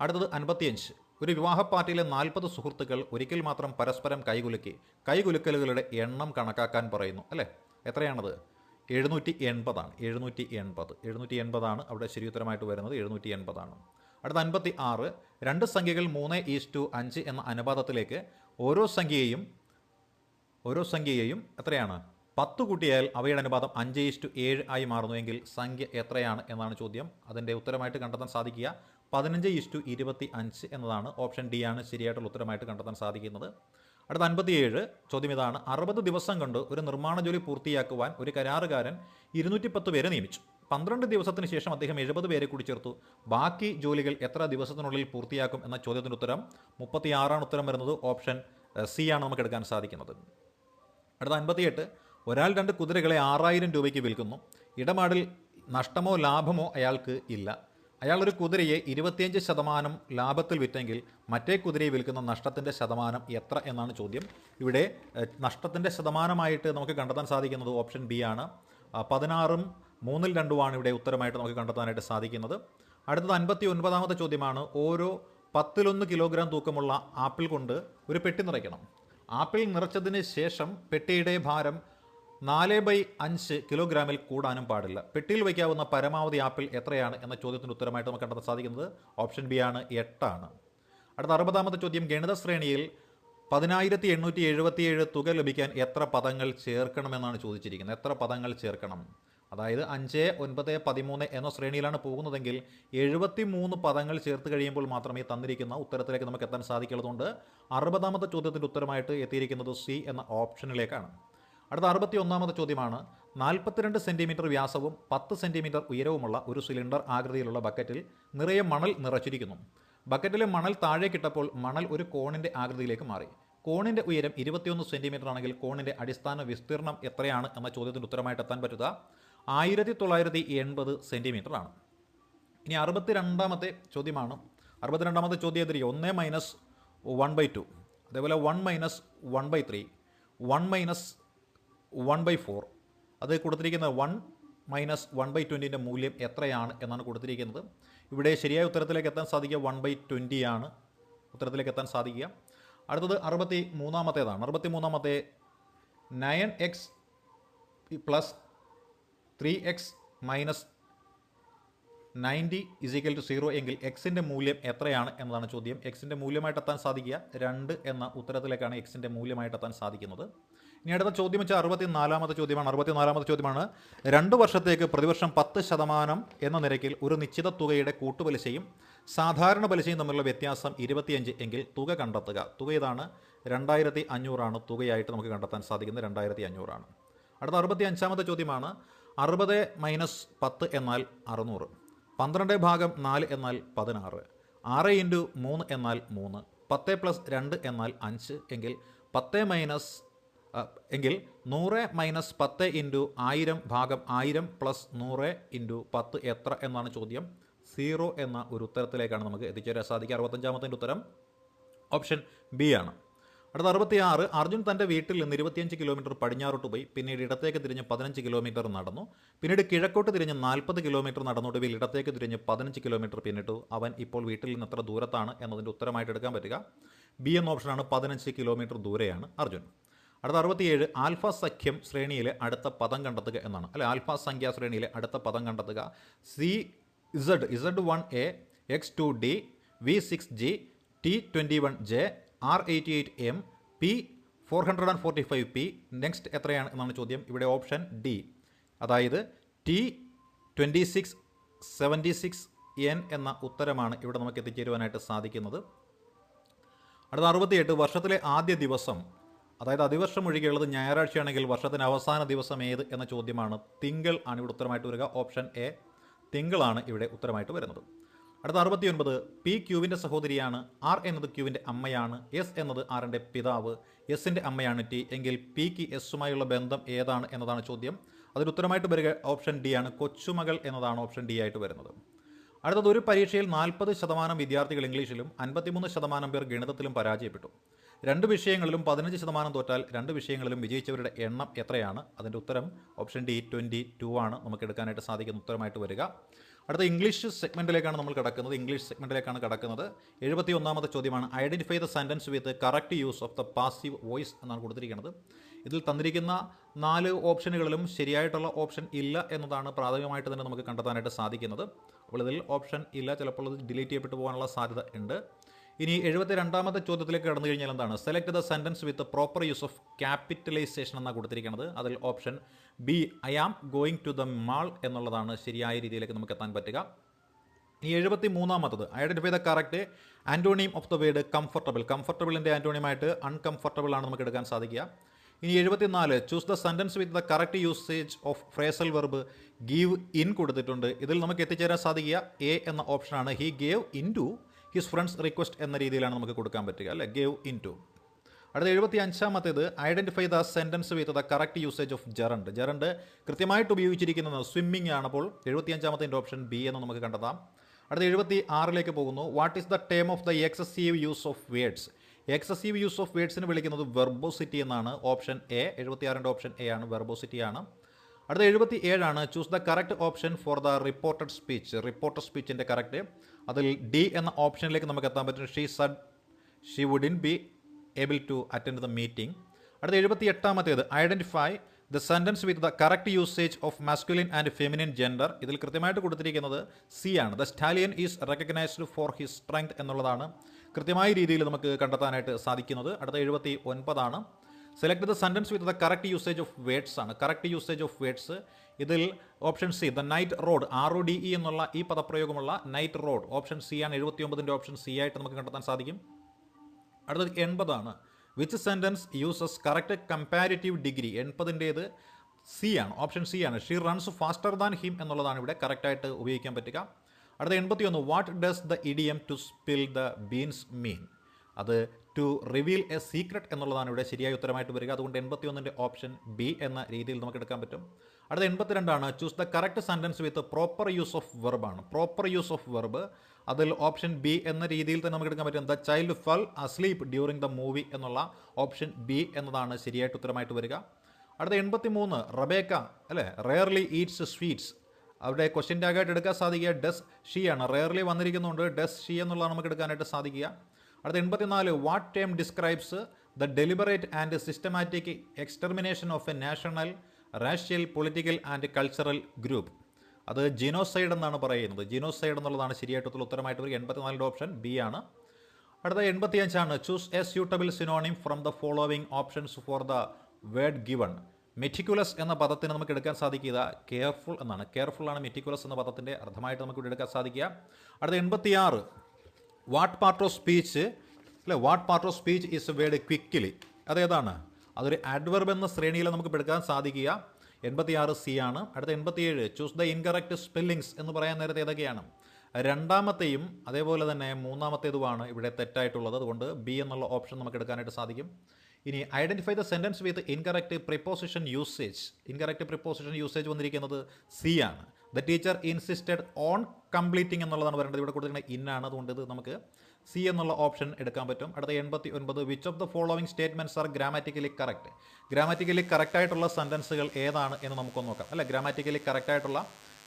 അടുത്തത് അൻപത്തിയഞ്ച് ഒരു വിവാഹ പാർട്ടിയിലെ നാൽപ്പത് സുഹൃത്തുക്കൾ ഒരിക്കൽ മാത്രം പരസ്പരം കൈകുലുക്കി കൈകുലുക്കലുകളുടെ എണ്ണം കണക്കാക്കാൻ പറയുന്നു അല്ലേ? എത്രയാണത്? എഴുന്നൂറ്റി എൺപതാണ് എഴുന്നൂറ്റി എൺപത് എഴുന്നൂറ്റി എൺപതാണ് അവിടെ ശരിയുത്തരമായിട്ട് വരുന്നത് എഴുന്നൂറ്റി എൺപതാണ് അടുത്ത അൻപത്തി ആറ് രണ്ട് സംഖ്യകൾ മൂന്ന് ഈസ് ടു അഞ്ച് എന്ന അനുപാതത്തിലേക്ക് ഓരോ സംഖ്യയെയും ഓരോ സംഖ്യയെയും എത്രയാണ്? പത്ത് കൂട്ടിയാൽ അവയുടെ അനുപാതം അഞ്ച് ഈസ് ടു ഏഴ് ആയി മാറുന്നുവെങ്കിൽ സംഖ്യ എത്രയാണ് എന്നാണ് ചോദ്യം. അതിന്റെ ഉത്തരമായിട്ട് കണ്ടെത്താൻ സാധിക്കുക. പതിനഞ്ച് ടു ഇരുപത്തി അഞ്ച് എന്നതാണ് ഓപ്ഷൻ ഡി ആണ് ശരിയായിട്ടുള്ള ഉത്തരമായിട്ട് കണ്ടെത്താൻ സാധിക്കുന്നത്. അടുത്ത അൻപത്തിയേഴ് ചോദ്യം ഇതാണ്. അറുപത് ദിവസം കൊണ്ട് ഒരു നിർമ്മാണ ജോലി പൂർത്തിയാക്കുവാൻ ഒരു കരാറുകാരൻ ഇരുന്നൂറ്റി പത്ത് പേരെ നിയമിച്ചു. പന്ത്രണ്ട് ദിവസത്തിന് ശേഷം അദ്ദേഹം എഴുപത് പേരെ കൂടി ചേർത്തു. ബാക്കി ജോലികൾ എത്ര ദിവസത്തിനുള്ളിൽ പൂർത്തിയാക്കും എന്ന ചോദ്യത്തിന് ഉത്തരം മുപ്പത്തിയാറാണ് ഉത്തരം വരുന്നത്. ഓപ്ഷൻ സി ആണ് നമുക്ക് എടുക്കാൻ സാധിക്കുന്നത്. അടുത്ത അൻപത്തിയെട്ട്. ഒരാൾ രണ്ട് കുതിരകളെ ആറായിരം രൂപയ്ക്ക് വിൽക്കുന്നു. ഇടപാടിൽ നഷ്ടമോ ലാഭമോ അയാൾക്ക് ഇല്ല. അയാൾ ഒരു കുതിരയെ ഇരുപത്തിയഞ്ച് ശതമാനം ലാഭത്തിൽ വിറ്റെങ്കിൽ മറ്റേ കുതിരയെ വിൽക്കുന്ന നഷ്ടത്തിന്റെ ശതമാനം എത്ര എന്നാണ് ചോദ്യം. ഇവിടെ നഷ്ടത്തിന്റെ ശതമാനമായിട്ട് നമുക്ക് കണ്ടെത്താൻ സാധിക്കുന്നത് ഓപ്ഷൻ ബി ആണ്. പതിനാറും മൂന്നിൽ രണ്ടുമാണ് ഇവിടെ ഉത്തരമായിട്ട് നമുക്ക് കണ്ടെത്താനായിട്ട് സാധിക്കുന്നത്. അടുത്തത് അൻപത്തി ഒൻപതാമത്തെ ചോദ്യമാണ്. ഓരോ പത്തിലൊന്ന് കിലോഗ്രാം തൂക്കമുള്ള ആപ്പിൾ കൊണ്ട് ഒരു പെട്ടി നിറയ്ക്കണം. ആപ്പിൾ നിറച്ചതിന് ശേഷം പെട്ടിയുടെ ഭാരം നാല് ബൈ അഞ്ച് കിലോഗ്രാമിൽ കൂടാനും പാടില്ല. പെട്ടിയിൽ വയ്ക്കാവുന്ന പരമാവധി ആപ്പിൾ എത്രയാണ് എന്ന ചോദ്യത്തിന് ഉത്തരമായിട്ട് നമുക്ക് കണ്ടെത്താൻ സാധിക്കുന്നത് ഓപ്ഷൻ ബി ആണ് എട്ടാണ്. അടുത്ത അറുപതാമത്തെ ചോദ്യം ഗണിത ശ്രേണിയിൽ പതിനായിരത്തി എണ്ണൂറ്റി എഴുപത്തിയേഴ് തുക ലഭിക്കാൻ എത്ര പദങ്ങൾ ചേർക്കണമെന്നാണ് ചോദിച്ചിരിക്കുന്നത്. എത്ര പദങ്ങൾ ചേർക്കണം? അതായത് അഞ്ച് ഒൻപത് പതിമൂന്ന് എന്ന ശ്രേണിയിലാണ് പോകുന്നതെങ്കിൽ എഴുപത്തി മൂന്ന് പദങ്ങൾ ചേർത്ത് കഴിയുമ്പോൾ മാത്രമേ തന്നിരിക്കുന്ന ഉത്തരത്തിലേക്ക് നമുക്ക് എത്താൻ സാധിക്കുള്ളതുകൊണ്ട് അറുപതാമത്തെ ചോദ്യത്തിന്റെ ഉത്തരമായിട്ട് എത്തിയിരിക്കുന്നത് സി എന്ന ഓപ്ഷനിലേക്കാണ്. അടുത്ത അറുപത്തി ഒന്നാമത്തെ ചോദ്യമാണ്. നാൽപ്പത്തിരണ്ട് സെന്റിമീറ്റർ വ്യാസവും പത്ത് സെന്റിമീറ്റർ ഉയരവുമുള്ള ഒരു സിലിണ്ടർ ആകൃതിയിലുള്ള ബക്കറ്റിൽ നിറയെ മണൽ നിറച്ചിരിക്കുന്നു. ബക്കറ്റിലെ മണൽ താഴേക്കിട്ടപ്പോൾ മണൽ ഒരു കോണിന്റെ ആകൃതിയിലേക്ക് മാറി. കോണിന്റെ ഉയരം ഇരുപത്തിയൊന്ന് സെന്റിമീറ്റർ ആണെങ്കിൽ കോണിന്റെ അടിസ്ഥാന വിസ്തീർണം എത്രയാണ് എന്ന ചോദ്യത്തിന് ഉത്തരമായിട്ട് എത്താൻ പറ്റുക? ആയിരത്തി തൊള്ളായിരത്തി എൺപത് സെന്റിമീറ്റർ ആണ് ഇനി അറുപത്തി രണ്ടാമത്തെ ചോദ്യമാണ്. അറുപത്തിരണ്ടാമത്തെ ചോദ്യം എതിരി ഒന്ന് മൈനസ് വൺ ബൈ ടു. അതേപോലെ one minus one by three. One minus one by four അത് കൊടുത്തിരിക്കുന്ന വൺ മൈനസ് വൺ ബൈ ട്വന്റിന്റെ മൂല്യം എത്രയാണ് എന്നാണ് കൊടുത്തിരിക്കുന്നത്. ഇവിടെ ശരിയായ ഉത്തരത്തിലേക്ക് എത്താൻ സാധിക്കുക വൺ ബൈ ട്വന്റിയാണ് ഉത്തരത്തിലേക്ക് എത്താൻ സാധിക്കുക. അടുത്തത് അറുപത്തി മൂന്നാമത്തേതാണ് അറുപത്തി മൂന്നാമത്തെ nine X plus three X minus ninety is equal to zero എങ്കിൽ എക്സിന്റെ മൂല്യം എത്രയാണ് എന്നതാണ് ചോദ്യം. എക്സിന്റെ മൂല്യമായിട്ട് എത്താൻ സാധിക്കുക രണ്ട് എന്ന ഉത്തരത്തിലേക്കാണ് എക്സിന്റെ മൂല്യമായിട്ട് എത്താൻ സാധിക്കുന്നത്. ഇനി അടുത്ത ചോദ്യം വെച്ചാൽ അറുപത്തി നാലാമത്തെ ചോദ്യമാണ്. അറുപത്തി നാലാമത്തെ ചോദ്യമാണ്. രണ്ട് വർഷത്തേക്ക് പ്രതിവർഷം പത്ത് ശതമാനം എന്ന നിരക്കിൽ ഒരു നിശ്ചിത തുകയുടെ കൂട്ടുപലിശയും സാധാരണ പലിശയും തമ്മിലുള്ള വ്യത്യാസം ഇരുപത്തിയഞ്ച് എങ്കിൽ തുക കണ്ടെത്തുക. തുക ഇതാണ് രണ്ടായിരത്തി അഞ്ഞൂറാണ് തുകയായിട്ട് നമുക്ക് കണ്ടെത്താൻ സാധിക്കുന്നത്. രണ്ടായിരത്തി അഞ്ഞൂറാണ് അടുത്ത അറുപത്തി അഞ്ചാമത്തെ ചോദ്യമാണ്. അറുപത് മൈനസ് പത്ത് എന്നാൽ അറുന്നൂറ്. പന്ത്രണ്ട് ഭാഗം നാല് എന്നാൽ പതിനാറ്. ആറ് ഇന്റു മൂന്ന് എന്നാൽ മൂന്ന്. പത്ത് പ്ലസ് രണ്ട് എന്നാൽ അഞ്ച് എങ്കിൽ പത്ത് മൈനസ് എങ്കിൽ നൂറ് മൈനസ് പത്ത് ഇന്റു ആയിരം ഭാഗം ആയിരം പ്ലസ് നൂറ് ഇന്റു പത്ത് എത്ര എന്നാണ് ചോദ്യം. സീറോ എന്ന ഒരു ഉത്തരത്തിലേക്കാണ് നമുക്ക് എത്തിച്ചേരാൻ സാധിക്കുക. അറുപത്തഞ്ചാമത്തിന്റെ ഉത്തരം ഓപ്ഷൻ ബി ആണ്. അടുത്ത അറുപത്തിയാറ് അർജുൻ തന്റെ വീട്ടിൽ നിന്ന് ഇരുപത്തിയഞ്ച് കിലോമീറ്റർ പടിഞ്ഞാറോട്ട് പോയി. പിന്നീട് ഇടത്തേക്ക് തിരിഞ്ഞ് പതിനഞ്ച് കിലോമീറ്റർ നടന്നു. പിന്നീട് കിഴക്കോട്ട് തിരിഞ്ഞ് നാൽപ്പത് കിലോമീറ്റർ നടന്നൊടുവിൽ ഇടത്തേക്ക് തിരിഞ്ഞ് പതിനഞ്ച് കിലോമീറ്റർ പിന്നിട്ടു. അവൻ ഇപ്പോൾ വീട്ടിൽ നിന്ന് എത്ര ദൂരത്താണ് എന്നതിന്റെ ഉത്തരമായിട്ട് എടുക്കാൻ പറ്റുക. ബി എന്ന ഓപ്ഷനാണ് പതിനഞ്ച് കിലോമീറ്റർ ദൂരെയാണ് അർജുൻ. അടുത്ത അറുപത്തിയേഴ് ആൽഫ സഖ്യം ശ്രേണിയിലെ അടുത്ത പദം കണ്ടെത്തുക എന്നാണ് അല്ലെ ആൽഫ സംഖ്യാ ശ്രേണിയിലെ അടുത്ത പദം കണ്ടെത്തുക C Z Z one A X two D V six G T twenty one J R eighty eight M P four hundred and forty five P next എത്രയാണ് എന്നാണ് ചോദ്യം ഇവിടെ ഓപ്ഷൻ ഡി അതായത് T twenty six seventy six N എന്ന ഉത്തരമാണ് ഇവിടെ നമുക്ക് എത്തിച്ചേരുവാനായിട്ട് സാധിക്കുന്നത് അടുത്ത അറുപത്തിയെട്ട് വർഷത്തിലെ ആദ്യ ദിവസം അതായത് അതിവർഷം ഒഴികെയുള്ളത് ഞായറാഴ്ചയാണെങ്കിൽ വർഷത്തിന് അവസാന ദിവസം ഏത് എന്ന ചോദ്യമാണ് തിങ്കൾ ആണ് ഇവിടെ ഉത്തരമായിട്ട് വരിക. ഓപ്ഷൻ എ തിങ്കളാണ് ഇവിടെ ഉത്തരമായിട്ട് വരുന്നത്. അടുത്ത അറുപത്തിയൊൻപത് പി ക്യൂവിന്റെ സഹോദരിയാണ് ആർ എന്നത് ക്യൂവിന്റെ അമ്മയാണ് എസ് എന്നത് ആറിന്റെ പിതാവ് എസിന്റെ അമ്മയാണ് ടി എങ്കിൽ പി ക്ക് എസുമായുള്ള ബന്ധം ഏതാണ് എന്നതാണ് ചോദ്യം. അതിന് ഉത്തരമായിട്ട് വരിക ഓപ്ഷൻ ഡി ആണ് കൊച്ചുമകൾ എന്നതാണ് ഓപ്ഷൻ ഡി ആയിട്ട് വരുന്നത്. അടുത്തത് ഒരു പരീക്ഷയിൽ നാൽപ്പത് ശതമാനം വിദ്യാർത്ഥികൾ ഇംഗ്ലീഷിലും അൻപത്തിമൂന്ന് ശതമാനം പേർ ഗണിതത്തിലും പരാജയപ്പെട്ടു. രണ്ട് വിഷയങ്ങളിലും പതിനഞ്ച് ശതമാനം തോറ്റാൽ രണ്ട് വിഷയങ്ങളിലും വിജയിച്ചവരുടെ എണ്ണം എത്രയാണ്? അതിന്റെ ഉത്തരം ഓപ്ഷൻ ഡി ട്വന്റി ടു ആണ്. നമുക്ക് എടുക്കാനായിട്ട് സാധിക്കുന്ന ഉത്തരമായിട്ട് വരിക. അടുത്ത ഇംഗ്ലീഷ് സെഗ്മെന്റിലേക്കാണ് നമ്മൾ കിടക്കുന്നത്. ഇംഗ്ലീഷ് സെഗ്മെന്റിലേക്കാണ് കിടക്കുന്നത്. എഴുപത്തി ഒന്നാമത്തെ ചോദ്യമാണ് identify the sentence with correct use of the passive voice എന്നാണ് കൊടുത്തിരിക്കുന്നത്. ഇതിൽ തന്നിരിക്കുന്ന നാല് ഓപ്ഷനുകളിലും ശരിയായിട്ടുള്ള ഓപ്ഷൻ ഇല്ല എന്നതാണ് പ്രാഥമികമായിട്ട് തന്നെ നമുക്ക് കണ്ടെത്താനായിട്ട് സാധിക്കുന്നത്. അപ്പോൾ ഇതിൽ ഓപ്ഷൻ ഇല്ല. ചിലപ്പോൾ ഇത് ഡിലീറ്റ് ചെയ്യപ്പെട്ടു പോകാനുള്ള സാധ്യത ഉണ്ട്. ഇനി എഴുപത്തി രണ്ടാമത്തെ ചോദ്യത്തിലേക്ക് കടന്നു കഴിഞ്ഞാൽ എന്താണ്? Select the sentence with proper use of capitalization എന്നാണ് കൊടുത്തിരിക്കുന്നത് അതിൽ option B I am going to the mall എന്നുള്ളതാണ് ശരിയായ രീതിയിലേക്ക് നമുക്ക് എത്താൻ പറ്റുക. ഈ എഴുപത്തി മൂന്നാമത്തത്. Identify the correct antonym of the word comfortable കംഫർട്ടബിളിന്റെ ആന്റോണിയമായിട്ട് അൺകംഫർട്ടബിൾ ആണ് നമുക്ക് എടുക്കാൻ സാധിക്കുക. ഇനി എഴുപത്തിനാല്. Choose the sentence with the correct usage of phrasal verb give in കൊടുത്തിട്ടുണ്ട്. ഇതിൽ നമുക്ക് എത്തിച്ചേരാൻ സാധിക്കുക. എ എന്ന ഓപ്ഷനാണ് he gave in to his friend's request എന്ന രീതിയിലാണ് നമുക്ക് കൊടുക്കാൻ പറ്റുക അല്ലെ? ഗേവ് ഇൻ ടു അടുത്ത എഴുപത്തി അഞ്ചാമത്തേത് identify the sentence with the correct usage of gerund gerund കൃത്യമായിട്ട് ഉപയോഗിച്ചിരിക്കുന്നത് സ്വിമ്മിംഗ് ആണ്. അപ്പോൾ എഴുപത്തി അഞ്ചാമത്തെ ഓപ്ഷൻ ബി എന്ന് നമുക്ക് കണ്ടതാം അടുത്ത എഴുപത്തി ആറിലേക്ക് പോകുന്നു what is the term of the excessive use of words excessive use of വേഡ്സിന് വിളിക്കുന്നത് വെർബോസിറ്റി എന്നാണ്. ഓപ്ഷൻ എ എഴുപത്തിയാറിന്റെ ഓപ്ഷൻ എ ആണ്. വെർബോസിറ്റി ആണ്. അടുത്ത എഴുപത്തി ഏഴാണ് choose the correct option for the reported speech reported സ്പീച്ചിന്റെ correct അതിൽ ഡി എന്ന ഓപ്ഷനിലേക്ക് നമുക്ക് എത്താൻ പറ്റും. She said she would be able to attend the meeting അടുത്ത എഴുപത്തി എട്ടാമത്തേത് identify the sentence with the correct usage of masculine and feminine gender ഇതിൽ കൃത്യമായിട്ട് കൊടുത്തിരിക്കുന്നത് സി ആണ്. The stallion is recognised for his strength എന്നുള്ളതാണ് കൃത്യമായ രീതിയിൽ നമുക്ക് കണ്ടെത്താനായിട്ട് സാധിക്കുന്നത്. അടുത്ത എഴുപത്തി ഒൻപതാണ് select the sentence with the correct usage of words ആണ്. കറക്റ്റ് യൂസേജ് ഓഫ് വേർഡ്സ് ഇതിൽ option C the knight rode R O D E എന്നുള്ള ഈ പദപ്രയോഗമുള്ള നൈറ്റ് റോഡ് ഓപ്ഷൻ സി ആണ് എഴുപത്തി ഒമ്പതിന്റെ ഓപ്ഷൻ സി ആയിട്ട് നമുക്ക് കണ്ടെത്താൻ സാധിക്കും. അടുത്തത് എൺപതാണ്. Which sentence uses correct comparative degree എൺപതിന്റേത് C ആണ് ഓപ്ഷൻ സി ആണ്. She runs faster than him എന്നുള്ളതാണ് ഇവിടെ കറക്റ്റായിട്ട് ഉപയോഗിക്കാൻ പറ്റുക. അടുത്ത എൺപത്തി ഒന്ന് what does the idiom to spill the beans mean അത് ടു റിവീൽ എ സീക്രട്ട് എന്നുള്ളതാണ് ഇവിടെ ശരിയായ ഉത്തരമായിട്ട് വരിക. അതുകൊണ്ട് എൺപത്തി ഒന്നിന്റെ ഓപ്ഷൻ ബി എന്ന രീതിയിൽ നമുക്ക് എടുക്കാൻ പറ്റും. അടുത്ത എൺപത്തിരണ്ടാണ് choose the correct sentence with proper use of വെർബാണ് proper use of verb അതിൽ ഓപ്ഷൻ ബി എന്ന രീതിയിൽ തന്നെ നമുക്ക് എടുക്കാൻ പറ്റും. The child fell asleep during the movie എന്നുള്ള ഓപ്ഷൻ ബി എന്നതാണ് ശരിയായിട്ട് ഉത്തരമായിട്ട് വരിക. അടുത്ത എൺപത്തി മൂന്ന് റബേക്ക അല്ലേ? റെയർലി ഈറ്റ്സ് സ്വീറ്റ്സ് അവിടെ ക്വസ്റ്റ്യൻ ടാഗായിട്ട് എടുക്കാൻ സാധിക്കുക. ഡസ് ഷീ ആണ്. റെയർലി വന്നിരിക്കുന്നുണ്ട്. ഡസ് ഷീ എന്നുള്ളതാണ് നമുക്ക് എടുക്കാനായിട്ട് സാധിക്കുക. അടുത്ത എൺപത്തിനാല് what term describes the deliberate and systematic extermination of a national racial political and cultural group അത് ജിനോസൈഡ് എന്നാണ് പറയുന്നത്. ജിനോസൈഡ് എന്നുള്ളതാണ് ശരിയായിട്ടുള്ള ഉത്തരമായിട്ട് വരിക. എൺപത്തിനാലിന്റെ ഓപ്ഷൻ ബി ആണ്. അടുത്ത എൺപത്തിയഞ്ചാണ് choose a suitable synonym from the following options for the word given meticulous എന്ന പദത്തിന് നമുക്ക് എടുക്കാൻ സാധിക്കുക. കെയർഫുൾ എന്നാണ്. കെയർഫുൾ ആണ് മെറ്റിക്കുലസ് എന്ന പദത്തിന്റെ അർത്ഥമായിട്ട് നമുക്ക് ഇവിടെ എടുക്കാൻ സാധിക്കുക. അടുത്ത എൺപത്തിയാറ് വാട്ട് പാർട്ട് ഓഫ് സ്പീച്ച് അല്ലെ? What part of speech is word quickly അതേതാണ്? അതൊരു അഡ്വർബ് എന്ന ശ്രേണിയിൽ നമുക്ക് എടുക്കാൻ സാധിക്കുക. എൺപത്തിയാറ് സി ആണ്. അടുത്ത എൺപത്തിയേഴ് ചൂസ് ദ ഇൻകറക്റ്റ് സ്പെല്ലിങ്സ് എന്ന് പറയാൻ നേരത്തെ ഏതൊക്കെയാണ്? രണ്ടാമത്തെയും അതേപോലെ തന്നെ മൂന്നാമത്തേതുമാണ് ഇവിടെ തെറ്റായിട്ടുള്ളത്. അതുകൊണ്ട് ബി എന്നുള്ള ഓപ്ഷൻ നമുക്ക് എടുക്കാനായിട്ട് സാധിക്കും. ഇനി identify the sentence with incorrect preposition usage incorrect preposition usage വന്നിരിക്കുന്നത് സി ആണ്. The teacher insisted on completing എന്നുള്ളതാണ് പറയുന്നത് ഇവിടെ കൊടുത്തിരിക്കുന്ന ഇൻ ആണ്. അതുകൊണ്ട് ഇത് നമുക്ക് സി എന്നുള്ള ഓപ്ഷൻ എടുക്കാൻ പറ്റും. അടുത്ത എൺപത്തി ഒൻപത് which of the following statements are grammatically correct grammatically correct ആയിട്ടുള്ള സെന്റൻസുകൾ ഏതാണ് എന്ന് നമുക്കൊന്ന് നോക്കാം. അല്ലെ? ഗ്രാമാറ്റിക്കലി കറക്റ്റ് ആയിട്ടുള്ള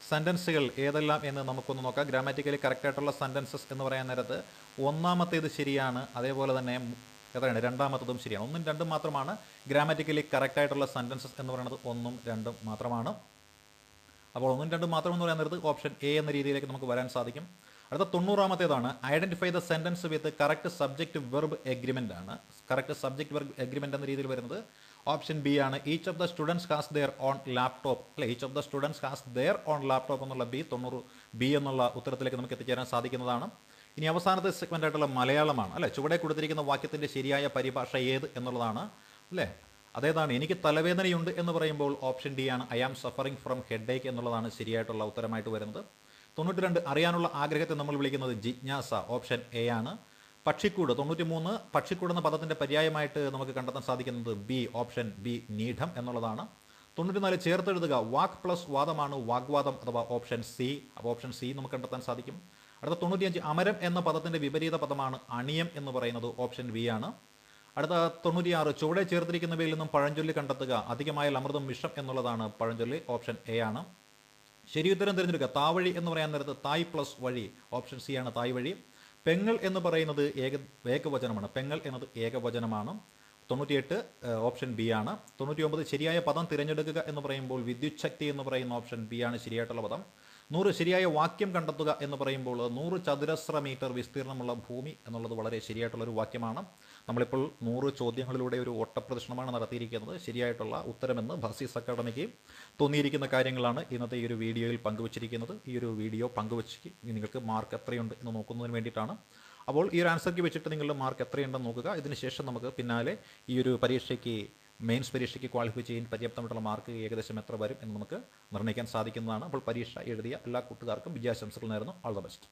സെന്റൻസുകൾ ഏതെല്ലാം എന്ന് നമുക്കൊന്ന് നോക്കാം. ഗ്രാമാറ്റിക്കലി കറക്റ്റ് ആയിട്ടുള്ള സെന്റൻസസ് എന്ന് പറയാൻ നേരത്ത് ഒന്നാമത്തേത് ശരിയാണ്. അതേപോലെ തന്നെ എത്രയാണ്? രണ്ടാമത്തതും ശരിയാണ്. ഒന്നും രണ്ടും മാത്രമാണ് ഗ്രാമാറ്റിക്കലി കറക്റ്റ് ആയിട്ടുള്ള സെന്റൻസസ് എന്ന് പറയുന്നത്. ഒന്നും രണ്ടും മാത്രമാണ്. അപ്പോൾ ഒന്നും രണ്ടും മാത്രം എന്ന് പറയാൻ നേരത്ത് ഓപ്ഷൻ എ എന്ന രീതിയിലേക്ക് നമുക്ക് വരാൻ സാധിക്കും. അടുത്ത തൊണ്ണൂറാമത്തേതാണ്. Identify the sentence with correct subject verb agreement ആണ്. കറക്റ്റ് സബ്ജക്റ്റ് വെർബ് എഗ്രിമെന്റ് എന്ന രീതിയിൽ വരുന്നത് ഓപ്ഷൻ ബി ആണ്. Each of the students has their own laptop അല്ലെ each of the students has their own laptop എന്നുള്ള ബി തൊണ്ണൂറ് B എന്നുള്ള ഉത്തരത്തിലേക്ക് നമുക്ക് എത്തിച്ചേരാൻ സാധിക്കുന്നതാണ്. ഇനി അവസാനത്തെ സെഗ്മെന്റ് ആയിട്ടുള്ള മലയാളമാണ്. അല്ലെ ചുവടെ കൊടുത്തിരിക്കുന്ന വാക്യത്തിന്റെ ശരിയായ പരിഭാഷ ഏത് എന്നുള്ളതാണ്. അല്ലേ അതേതാണ് എനിക്ക് തലവേദനയുണ്ട് എന്ന് പറയുമ്പോൾ ഓപ്ഷൻ ഡി ആണ് I am suffering from headache എന്നുള്ളതാണ് ശരിയായിട്ടുള്ള ഉത്തരമായിട്ട് വരുന്നത്. തൊണ്ണൂറ്റി രണ്ട് അറിയാനുള്ള ആഗ്രഹത്തെ നമ്മൾ വിളിക്കുന്നത് ജിജ്ഞാസ ഓപ്ഷൻ എ ആണ്. പക്ഷിക്കൂട് തൊണ്ണൂറ്റി മൂന്ന് പക്ഷിക്കൂട് എന്ന പദത്തിന്റെ പര്യായമായിട്ട് നമുക്ക് കണ്ടെത്താൻ സാധിക്കുന്നത് ബി ഓപ്ഷൻ ബി നീഠം എന്നുള്ളതാണ്. തൊണ്ണൂറ്റിനാല് ചേർത്തെഴുതുക വാക്ക് പ്ലസ് വാദമാണ് വാഗ്വാദം അഥവാ ഓപ്ഷൻ സി അപ്പോൾ ഓപ്ഷൻ സി നമുക്ക് കണ്ടെത്താൻ സാധിക്കും. അടുത്ത തൊണ്ണൂറ്റിയഞ്ച് അമരം എന്ന പദത്തിന്റെ വിപരീത പദമാണ് അണിയം എന്ന് പറയുന്നത് ഓപ്ഷൻ വി ആണ്. അടുത്ത തൊണ്ണൂറ്റിയാറ് ചുവടെ ചേർത്തിരിക്കുന്നവയിൽ നിന്നും പഴഞ്ചൊല്ലി കണ്ടെത്തുക അധികമായ അമൃതം വിഷം എന്നുള്ളതാണ് പഴഞ്ചൊല്ലി ഓപ്ഷൻ എ ആണ്. ശരി ഉത്തരം തിരഞ്ഞെടുക്കുക. താവഴി എന്ന് പറയാൻ നേരത്ത് തായ് പ്ലസ് വഴി ഓപ്ഷൻ സി ആണ് തായ് വഴി. പെങ്ങൾ എന്ന് പറയുന്നത് ഏക ഏകവചനമാണ്. പെങ്ങൾ എന്നത് ഏകവചനമാണ്. തൊണ്ണൂറ്റിയെട്ട് ഓപ്ഷൻ ബി ആണ്. തൊണ്ണൂറ്റി ഒമ്പത് ശരിയായ പദം തിരഞ്ഞെടുക്കുക എന്ന് പറയുമ്പോൾ വിദ്യുത് ശക്തി എന്ന് പറയുന്ന ഓപ്ഷൻ ബി ആണ് ശരിയായിട്ടുള്ള പദം. നൂറ് ശരിയായ വാക്യം കണ്ടെത്തുക എന്ന് പറയുമ്പോൾ നൂറ് ചതുരശ്ര മീറ്റർ വിസ്തീർണമുള്ള ഭൂമി എന്നുള്ളത് വളരെ ശരിയായിട്ടുള്ള ഒരു വാക്യമാണ്. നമ്മളിപ്പോൾ നൂറ് ചോദ്യങ്ങളിലൂടെ ഒരു ഓട്ടപ്രദർശനമാണ് നടത്തിയിരിക്കുന്നത്. ശരിയായിട്ടുള്ള ഉത്തരമെന്ന് ഭാസീസ് അക്കാഡമിക്ക് തോന്നിയിരിക്കുന്ന കാര്യങ്ങളാണ് ഇന്നത്തെ ഈ ഒരു വീഡിയോയിൽ പങ്കുവച്ചിരിക്കുന്നത്. ഈ ഒരു വീഡിയോ പങ്കുവച്ച് നിങ്ങൾക്ക് മാർക്ക് എത്രയുണ്ട് എന്ന് നോക്കുന്നതിന് വേണ്ടിയിട്ടാണ്. അപ്പോൾ ഈ ഒരു ആൻസർക്ക് വെച്ചിട്ട് നിങ്ങളുടെ മാർക്ക് എത്രയുണ്ടെന്ന് നോക്കുക. ഇതിനുശേഷം നമുക്ക് പിന്നാലെ ഈ ഒരു പരീക്ഷയ്ക്ക് മെയിൻസ് പരീക്ഷയ്ക്ക് ക്വാളിഫൈ ചെയ്യാൻ പര്യാപ്തമായിട്ടുള്ള മാർക്ക് ഏകദേശം എത്ര വരും എന്ന് നമുക്ക് നിർണയിക്കാൻ സാധിക്കുന്നതാണ്. അപ്പോൾ പരീക്ഷ എഴുതിയ എല്ലാ കൂട്ടുകാർക്കും വിജയാശംസകൾ നേരുന്നു. All the best